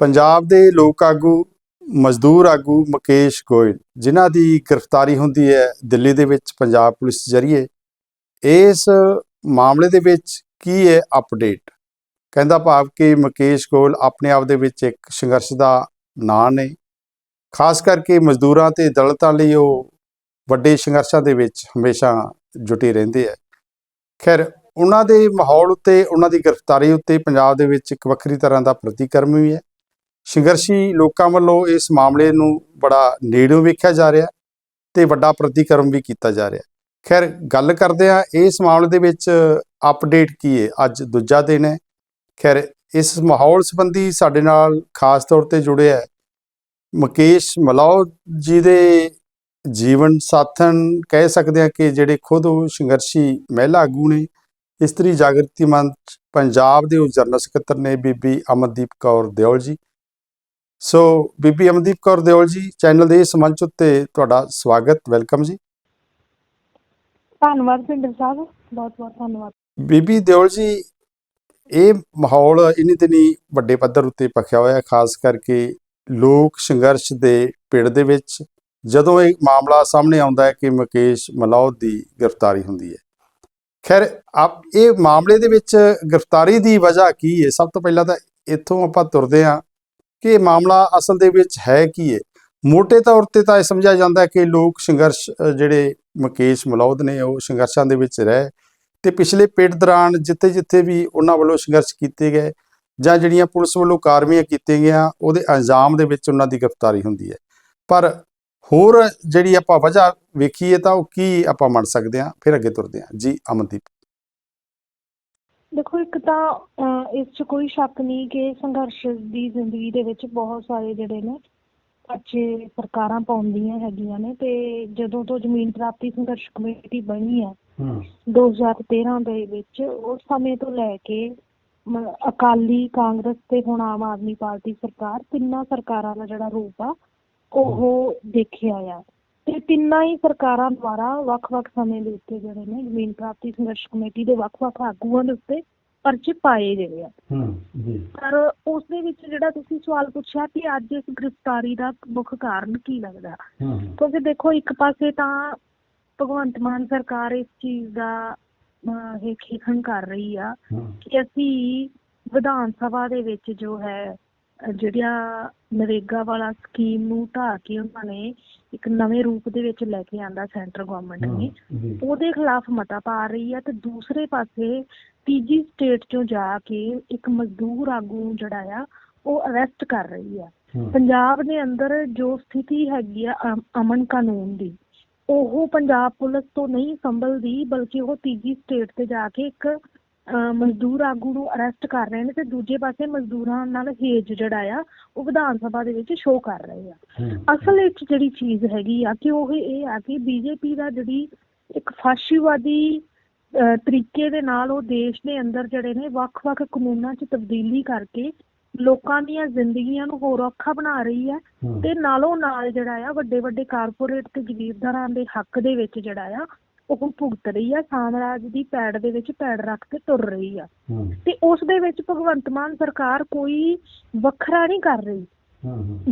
ਪੰਜਾਬ ਦੇ ਲੋਕ ਆਗੂ, ਮਜ਼ਦੂਰ ਆਗੂ ਮੁਕੇਸ਼ ਗੋਇਲ, ਜਿਨ੍ਹਾਂ ਦੀ ਗ੍ਰਿਫਤਾਰੀ ਹੁੰਦੀ ਹੈ ਦਿੱਲੀ ਦੇ ਵਿੱਚ ਪੰਜਾਬ ਪੁਲਿਸ ਜ਼ਰੀਏ, ਇਸ ਮਾਮਲੇ ਦੇ ਵਿੱਚ ਕੀ ਹੈ ਅਪਡੇਟ ਕਹਿੰਦਾ ਭਾਵ ਕਿ ਮੁਕੇਸ਼ ਗੋਇਲ ਆਪਣੇ ਆਪ ਦੇ ਵਿੱਚ ਇੱਕ ਸੰਘਰਸ਼ ਦਾ ਨਾਂ ਨੇ। ਖਾਸ ਕਰਕੇ ਮਜ਼ਦੂਰਾਂ ਤੇ ਦਲਿਤਾਂ ਲਈ ਉਹ ਵੱਡੇ ਸੰਘਰਸ਼ਾਂ ਦੇ ਵਿੱਚ ਹਮੇਸ਼ਾ ਜੁਟੇ ਰਹਿੰਦੇ ਆ। ਖੈਰ, ਉਹਨਾਂ ਦੇ ਮਾਹੌਲ ਉੱਤੇ, ਉਹਨਾਂ ਦੀ ਗ੍ਰਿਫਤਾਰੀ ਉੱਤੇ ਪੰਜਾਬ ਦੇ ਵਿੱਚ ਇੱਕ ਵੱਖਰੀ ਤਰ੍ਹਾਂ ਦਾ ਪ੍ਰਤੀਕਰਮ ਵੀ ਹੈ। ਸੰਘਰਸ਼ੀ ਲੋਕਾਂ ਵੱਲੋਂ ਇਸ ਮਾਮਲੇ ਨੂੰ ਬੜਾ ਨੇੜਿਓਂ ਵੇਖਿਆ ਜਾ ਰਿਹਾ ਤੇ ਵੱਡਾ ਪ੍ਰਤੀਕਰਮ ਵੀ ਕੀਤਾ ਜਾ ਰਿਹਾ। ਖੈਰ, ਗੱਲ ਕਰਦੇ ਆ ਇਸ ਮਾਮਲੇ ਦੇ ਵਿੱਚ ਅਪਡੇਟ ਕੀ ਹੈ? ਅੱਜ ਦੂਜਾ ਦਿਨ ਹੈ। ਖੈਰ, ਇਸ ਮਾਹੌਲ ਸੰਬੰਧੀ ਸਾਡੇ ਨਾਲ ਖਾਸ ਤੌਰ ਤੇ ਜੁੜੇ ਹੈ ਮੁਕੇਸ਼ ਮਲਾਓ ਜੀ ਦੇ ਜੀਵਨ ਸਾਥਣ। ਕਹਿ ਸਕਦੇ ਆ ਕਿ ਜਿਹੜੇ ਖੁਦ ਉਹ ਸੰਘਰਸ਼ੀ ਮਹਿਲਾ ਆਗੂ ਨੇ, ਇਸਤਰੀ ਜਾਗਰਤੀ ਮੰਚ ਪੰਜਾਬ ਦੇ ਉਹ ਜਨਰਲ ਸਕੱਤਰ ਨੇ ਬੀਬੀ ਅਮਨਦੀਪ ਕੌਰ ਦਿਓਲ ਜੀ। ਸੋ ਬੀਬੀ ਅਮਨਦੀਪ ਕੌਰ ਦਿਓਲ ਜੀ ਚੈਨਲ ਦੇ ਇਸ ਮੰਚ ਉੱਤੇ ਤੁਹਾਡਾ ਸਵਾਗਤ ਵੈਲਕਮ ਜੀ। ਧੰਨਵਾਦ ਭਿੰਦਰ ਸਾਹਿਬ ਬਹੁਤ ਬਹੁਤ ਧੰਨਵਾਦ। ਬੀਬੀ ਦਿਓਲ ਜੀ ਇਹ ਮਾਹੌਲ ਇਨੀ ਦਿਨੀ ਵੱਡੇ ਪੱਧਰ ਉੱਤੇ ਪੱਖਿਆ ਹੋਇਆ ਖਾਸ ਕਰਕੇ ਲੋਕ ਸੰਘਰਸ਼ ਦੇ ਪਿੜ ਦੇ ਵਿੱਚ ਜਦੋਂ ਇਹ ਮਾਮਲਾ ਸਾਹਮਣੇ ਆਉਂਦਾ ਹੈ ਕਿ ਮੁਕੇਸ਼ ਮਲੌਦ ਦੀ ਗ੍ਰਿਫਤਾਰੀ ਹੁੰਦੀ ਹੈ। ਖੈਰ ਆਪ ਇਹ ਮਾਮਲੇ ਦੇ ਵਿੱਚ ਗ੍ਰਿਫਤਾਰੀ ਦੀ ਵਜ੍ਹਾ ਕੀ ਹੈ? ਸਭ ਤੋਂ ਪਹਿਲਾਂ ਤਾਂ ਇੱਥੋਂ ਆਪਾਂ ਤੁਰਦੇ ਹਾਂ ਕਿ ਇਹ ਮਾਮਲਾ ਅਸਲ ਦੇ ਵਿੱਚ ਹੈ ਕੀ ਹੈ ਮੋਟੇ ਤੌਰ ਤੇ ਤਾਂ ਇਹ ਸਮਝਿਆ ਜਾਂਦਾ ਕਿ ਲੋਕ ਸੰਘਰਸ਼ ਜਿਹੜੇ ਮੁਕੇਸ਼ ਮਲੌਦ ਨੇ, ਉਹ ਸੰਘਰਸ਼ਾਂ ਦੇ ਵਿੱਚ ਰਹਿ ਤੇ ਪਿਛਲੇ ਪੇਟ ਦੌਰਾਨ ਜਿੱਥੇ ਜਿੱਥੇ ਵੀ ਉਹਨਾਂ ਵੱਲੋਂ ਸੰਘਰਸ਼ ਕੀਤੇ ਗਏ ਜਾਂ ਜਿਹੜੀਆਂ ਪੁਲਿਸ ਵੱਲੋਂ ਕਾਰਵਾਈਆਂ ਕੀਤੀਆਂ ਗਈਆਂ, ਉਹਦੇ ਅੰਜਾਮ ਦੇ ਵਿੱਚ ਉਹਨਾਂ ਦੀ ਗ੍ਰਿਫਤਾਰੀ ਹੁੰਦੀ ਹੈ। ਪਰ ਹੋਰ ਜਿਹੜੀ ਆਪਾਂ ਵਜ੍ਹਾ ਵੇਖੀਏ ਤਾਂ ਉਹ ਕੀ ਆਪਾਂ ਮੰਨ ਸਕਦੇ ਹਾਂ? ਫਿਰ ਅੱਗੇ ਤੁਰਦੇ ਹਾਂ। ਜੀ, ਅਮਨਦੀਪ। ਦੇਖੋ ਇੱਕ ਤਾਂ ਇਸ 'ਚ ਕੋਈ ਸ਼ੱਕ ਨਹੀਂ ਕਿ ਸੰਘਰਸ਼ ਦੀ ਜ਼ਿੰਦਗੀ ਦੇ ਵਿੱਚ ਬਹੁਤ ਸਾਰੇ ਜਿਹੜੇ ਨੇ ਬੱਚੇ ਸਰਕਾਰਾਂ ਪਾਉਂਦੀਆਂ ਹੈਗੀਆਂ ਨੇ ਤੇ ਜਦੋਂ ਤੋਂ ਜ਼ਮੀਨ ਪ੍ਰਾਪਤੀ ਸੰਘਰਸ਼ ਕਮੇਟੀ ਬਣੀ ਹੈ 2013 ਦੇ ਵਿੱਚ ਉਸ ਸਮੇਂ ਤੋਂ ਲੈ ਕੇ ਅਕਾਲੀ ਕਾਂਗਰਸ ਤੇ ਹੁਣ ਆਮ ਆਦਮੀ ਪਾਰਟੀ ਸਰਕਾਰ ਤਿੰਨਾਂ ਸਰਕਾਰਾਂ ਦਾ ਜਿਹੜਾ ਰੂਪ ਆ ਉਹ ਦੇਖਿਆ ਆ। ਤੇ ਤਿੰਨਾਂ ਹੀ ਸਰਕਾਰਾਂ ਦੁਆਰਾ ਵੱਖ-ਵੱਖ ਸਮੇਂ ਦੇ ਉੱਤੇ ਜਿਹੜੇ ਨੇ ਜ਼ਮੀਨ ਪ੍ਰਾਪਤੀ ਸੰਘਰਸ਼ ਕਮੇਟੀ ਦੇ ਵੱਖ-ਵੱਖ ਆਗੂਆਂ ਦੇ ਉੱਤੇ ਪਰਚੇ ਪਾਏ ਗਏ ਆ। ਹੂੰ ਜੀ। ਪਰ ਉਸ ਦੇ ਵਿੱਚ ਜਿਹੜਾ ਤੁਸੀਂ ਸਵਾਲ ਪੁੱਛਿਆ ਕਿ ਅੱਜ ਇਸ ਗ੍ਰਿਫਤਾਰੀ ਦਾ ਮੁੱਖ ਕਾਰਨ ਕੀ ਲੱਗਦਾ? ਕਿਉਂਕਿ ਦੇਖੋ ਇੱਕ ਪਾਸੇ ਤਾਂ ਭਗਵੰਤ ਮਾਨ ਸਰਕਾਰ ਇਸ ਚੀਜ਼ ਦਾ ਇਹ ਖੇਖਣ ਕਰ ਰਹੀ ਆ ਕਿ ਅਸੀਂ ਵਿਧਾਨ ਸਭਾ ਦੇ ਵਿੱਚ ਜੋ ਹੈ ਅਹ, ਜਿਹੜਾ ਨਰੇਗਾ ਵਾਲਾ ਸਕੀਮ ਨੂੰ ਢਾਹ ਕੇ ਉਹਨਾਂ ਨੇ ਇੱਕ ਨਵੇਂ ਰੂਪ ਦੇ ਵਿੱਚ ਲੈ ਕੇ ਆਂਦਾ ਸੈਂਟਰ ਗਵਰਨਮੈਂਟ ਨੇ ਉਹਦੇ ਖਿਲਾਫ ਮਤਾ ਪਾ ਰਹੀ ਆ ਤੇ ਦੂਸਰੇ ਪਾਸੇ ਤੀਜੀ ਸਟੇਟ ਚੋਂ ਜਾ ਕੇ ਇੱਕ ਮਜ਼ਦੂਰ ਆਗੂ ਜਿਹੜਾ ਆ ਉਹ ਅਰੈਸਟ ਕਰ ਰਹੀ ਆ। ਪੰਜਾਬ ਦੇ ਅੰਦਰ ਜੋ ਸਥਿਤੀ ਹੈਗੀ ਆ ਅਮ- ਅਮਨ ਕਾਨੂੰਨ ਦੀ ਉਹ ਪੰਜਾਬ ਪੁਲਿਸ ਤੋਂ ਨਹੀਂ ਸੰਭਲਦੀ ਬਲਕਿ ਉਹ ਤੀਜੀ ਸਟੇਟ ਤੇ ਜਾ ਕੇ ਇੱਕ ਮਜ਼ਦੂਰ ਆਗੂ ਨੂੰ ਅਰੈਸਟ ਕਰ ਰਹੇ ਨੇ ਤੇ ਦੂਜੇ ਪਾਸੇ ਮਜ਼ਦੂਰਾਂ ਨਾਲ ਹੇਜ ਜਿਹੜਾ ਆ ਉਹ ਵਿਧਾਨ ਸਭਾ ਦੇ ਵਿੱਚ ਸ਼ੋਅ ਕਰ ਰਹੇ ਆ। ਅਸਲ ਵਿੱਚ ਜਿਹੜੀ ਚੀਜ਼ ਹੈਗੀ ਆ ਕਿ ਉਹ ਇਹ ਆ ਕਿ ਬੀਜੇਪੀ ਦਾ ਜਿਹੜੀ ਇੱਕ ਫਾਸ਼ੀਵਾਦੀ ਤਰੀਕੇ ਦੇ ਨਾਲ ਉਹ ਦੇਸ਼ ਦੇ ਅੰਦਰ ਜਿਹੜੇ ਨੇ ਵੱਖ-ਵੱਖ ਕਾਨੂੰਨਾਂ 'ਚ ਤਬਦੀਲੀ ਕਰਕੇ ਲੋਕਾਂ ਦੀਆਂ ਜ਼ਿੰਦਗੀਆਂ ਨੂੰ ਹੋਰ ਔਖਾ ਬਣਾ ਰਹੀ ਹੈ। ਤੇ ਨਾਲੋਂ ਨਾਲ ਜਿਹੜਾ ਆ ਵੱਡੇ ਵੱਡੇ ਕਾਰਪੋਰੇਟ ਤੇ ਜ਼ਮੀਰਦਾਰਾਂ ਦੇ ਹੱਕ ਦੇ ਵਿੱਚ ਜਿਹੜਾ ਆ ਉਹ ਭੁਗਤ ਰਹੀ ਆ ਸਾਮਰਾਜ ਦੀ ਪੈੜ ਦੇ ਵਿੱਚ ਪੈੜ ਰੱਖ ਕੇ ਤੁਰ ਰਹੀ ਆ। ਤੇ ਉਸ ਦੇ ਵਿੱਚ ਭਗਵੰਤ ਮਾਨ ਸਰਕਾਰ ਕੋਈ ਵੱਖਰਾ ਨਹੀਂ ਕਰ ਰਹੀ।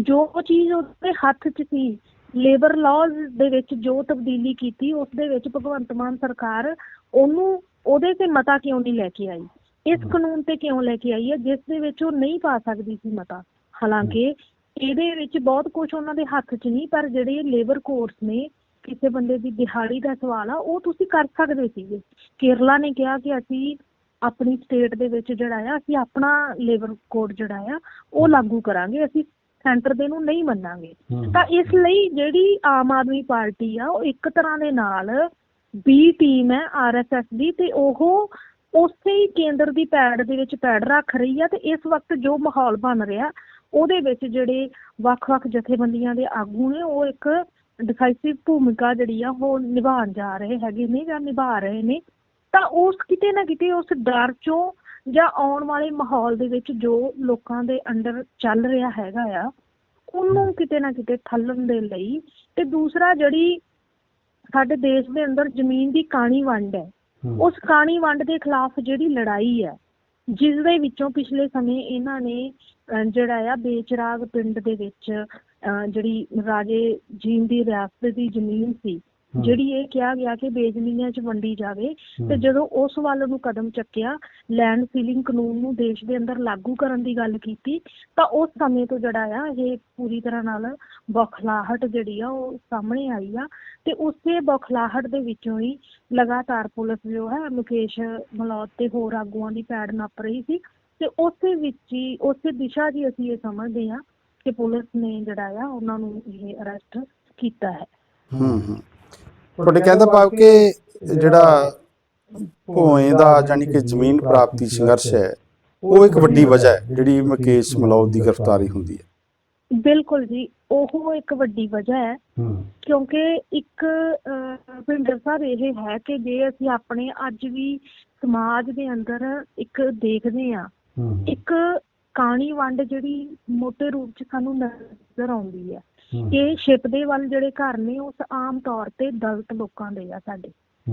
ਜੋ ਚੀਜ਼ ਉਹਦੇ ਹੱਥ 'ਚ ਸੀ ਲੇਬਰ ਲਾਜ਼ ਦੇ ਵਿੱਚ ਜੋ ਤਬਦੀਲੀ ਕੀਤੀ ਉਸ ਦੇ ਵਿੱਚ ਭਗਵੰਤ ਮਾਨ ਸਰਕਾਰ ਉਹਨੂੰ ਉਹਦੇ ਤੇ ਮਤਾ ਕਿਉਂ ਨਹੀਂ ਲੈ ਕੇ ਆਈ? ਇਸ ਕਾਨੂੰਨ ਤੇ ਕਿਉਂ ਲੈ ਕੇ ਆਈ ਹੈ ਜਿਸ ਦੇ ਵਿੱਚ ਉਹ ਨਹੀਂ ਪਾ ਸਕਦੀ ਸੀ ਮਤਾ? ਹਾਲਾਂਕਿ ਇਹਦੇ ਵਿੱਚ ਬਹੁਤ ਕੁਝ ਉਹਨਾਂ ਦੇ ਹੱਥ 'ਚ ਨਹੀਂ ਪਰ ਜਿਹੜੇ ਲੇਬਰ ਕੋਰਸ ਨੇ ਕਿਸੇ ਬੰਦੇ ਦੀ ਦਿਹਾੜੀ ਦਾ ਸਵਾਲ ਆ ਉਹ ਤੁਸੀਂ ਕਰ ਸਕਦੇ ਸੀਗੇ। ਕੇਰਲਾ ਨੇ ਕਿਹਾ ਕਿ ਅਸੀਂ ਆਪਣੀ ਸਟੇਟ ਦੇ ਵਿੱਚ ਜਿਹੜਾ ਆ ਅਸੀਂ ਆਪਣਾ ਲੇਬਰ ਕੋਡ ਜਿਹੜਾ ਆ ਉਹ ਲਾਗੂ ਕਰਾਂਗੇ ਅਸੀਂ ਸੈਂਟਰ ਦੇ ਨੂੰ ਨਹੀਂ ਮੰਨਾਂਗੇ। ਤਾਂ ਇਸ ਲਈ ਜਿਹੜੀ ਆਮ ਆਦਮੀ ਪਾਰਟੀ ਆ ਉਹ ਇੱਕ ਤਰ੍ਹਾਂ ਦੇ ਨਾਲ ਬੀ ਟੀਮ ਹੈ ਆਰਐਸਐਸ ਦੀ ਤੇ ਉਹ ਉਸੇ ਹੀ ਕੇਂਦਰ ਦੀ ਪੈੜ ਦੇ ਵਿੱਚ ਪੈੜ ਰੱਖ ਰਹੀ ਆ ਤੇ ਇਸ ਵਕਤ ਜੋ ਮਾਹੌਲ ਬਣ ਰਿਹਾ ਉਹਦੇ ਵਿੱਚ ਜਿਹੜੇ ਵੱਖ-ਵੱਖ ਜਥੇਬੰਦੀਆਂ ਦੇ ਆਗੂ ਨੇ ਉਹ ਇੱਕ ਡਿਸਾਈਸਿਵ ਭੂਮਿਕਾ ਜਿਹੜੀ ਆ ਉਹ ਨਿਭਾਉਣ ਜਾ ਰਹੇ ਹੈਗੇ ਨੇ ਜਾਂ ਨਿਭਾ ਰਹੇ ਨੇ ਤਾਂ ਉਸ ਕਿਤੇ ਨਾ ਕਿਤੇ ਉਸ ਡਰ ਚੋਂ ਜਾਂ ਆਉਣ ਵਾਲੇ ਮਾਹੌਲ ਦੇ ਵਿੱਚ ਜੋ ਲੋਕਾਂ ਦੇ ਅੰਡਰ ਚੱਲ ਰਿਹਾ ਹੈਗਾ ਆ ਉਹਨੂੰ ਕਿਤੇ ਨਾ ਕਿਤੇ ਠੱਲਣ ਦੇ ਲਈ ਤੇ ਦੂਸਰਾ ਜਿਹੜੀ ਸਾਡੇ ਦੇਸ਼ ਦੇ ਅੰਦਰ ਜ਼ਮੀਨ ਦੀ ਕਾਣੀ ਵੰਡ ਹੈ ਉਸ ਕਾਣੀ ਵੰਡ ਦੇ ਖਿਲਾਫ ਜਿਹੜੀ ਲੜਾਈ ਹੈ ਜਿਸ ਦੇ ਵਿੱਚੋਂ ਪਿਛਲੇ ਸਮੇਂ ਇਹਨਾਂ ਨੇ ਜਿਹੜਾ ਆ ਬੇਚਰਾਗ ਪਿੰਡ ਦੇ ਵਿੱਚ ਜਿਹੜੀ ਰਾਜੇ ਜੀਂਦ ਦੀ ਰਿਆਸਤ ਦੀ ਜ਼ਮੀਨ ਸੀ ਜਿਹੜੀ ਇਹ ਕਿਹਾ ਗਿਆ ਕਿ ਬੇਜ਼ਮੀਨਾਂ 'ਚ ਵੰਡੀ ਜਾਵੇ ਤੇ ਜਦੋਂ ਉਸ ਵੱਲ ਨੂੰ ਕਦਮ ਚੱਕਿਆ ਲੈਂਡ ਸੀਲਿੰਗ ਕਾਨੂੰਨ ਨੂੰ ਦੇਸ਼ ਦੇ ਅੰਦਰ ਲਾਗੂ ਕਰਨ ਦੀ ਗੱਲ ਕੀਤੀ ਤਾਂ ਉਸ ਸਮੇਂ ਤੋਂ ਜਿਹੜਾ ਆ ਇਹ ਪੂਰੀ ਤਰ੍ਹਾਂ ਨਾਲ ਬੌਖਲਾਹਟ ਜਿਹੜੀ ਆ ਉਹ ਸਾਹਮਣੇ ਆਈ ਆ ਤੇ ਉਸੇ ਬੌਖਲਾਹਟ ਦੇ ਵਿੱਚੋਂ ਹੀ ਲਗਾਤਾਰ ਪੁਲਿਸ ਜੋ ਹੈ ਮੁਕੇਸ਼ ਮਲੌਤ ਤੇ ਹੋਰ ਆਗੂਆਂ ਦੀ ਪੈੜ ਨੱਪ ਰਹੀ ਸੀ ਤੇ ਉਸੇ ਵਿੱਚ ਹੀ ਉਸੇ ਦਿਸ਼ਾ ਹੀ ਅਸੀਂ ਇਹ ਸਮਝਦੇ ਹਾਂ ਕਿ ਪੁਲਿਸ ਨੇ ਜਿਹੜਾ ਆ ਉਹਨਾਂ ਨੂੰ ਇਹ ਅਰੈਸਟ ਕੀਤਾ ਹੈ। ਹੂੰ ਹੂੰ। ਤੁਹਾਡੇ ਕਹਿੰਦਾ ਭਾਵ ਕਿ ਜਿਹੜਾ ਭੋਏ ਦਾ ਜਾਨੀ ਕਿ ਜ਼ਮੀਨ ਪ੍ਰਾਪਤੀ ਸੰਘਰਸ਼ ਹੈ ਉਹ ਇੱਕ ਵੱਡੀ ਵਜ੍ਹਾ ਹੈ ਜਿਹੜੀ ਮੁਕੇਸ਼ ਮਲੌਦ ਦੀ ਗ੍ਰਿਫਤਾਰੀ ਹੁੰਦੀ ਹੈ। ਬਿਲਕੁਲ ਜੀ ਉਹ ਇੱਕ ਵੱਡੀ ਵਜ੍ਹਾ ਹੈ ਹੂੰ, ਕਿਉਂਕਿ ਇੱਕ ਭਿੰਦਰ ਸਾਹਿਬ ਇਹ ਹੈ ਕਿ ਜੇ ਅਸੀਂ ਆਪਣੇ ਅੱਜ ਵੀ ਸਮਾਜ ਦੇ ਅੰਦਰ ਇੱਕ ਦੇਖਦੇ ਹੂੰ, ਇੱਕ ਕਾਣੀ ਵੰਡ ਜਿਹੜੀ ਮੋٹے ਰੂਪ 'ਚ ਸਾਨੂੰ ਨਜ਼ਰ ਆਉਂਦੀ ਹੈ। ਹੂੰ, ਕਿ ਛਿਪਦੇ ਵੱਲ ਜਿਹੜੇ ਘਰ ਨੇ ਉਸ ਆਮ ਤੌਰ ਤੇ ਦਲਿਤ ਲੋਕਾਂ ਦੇ ਆ ਸਾਡੇ।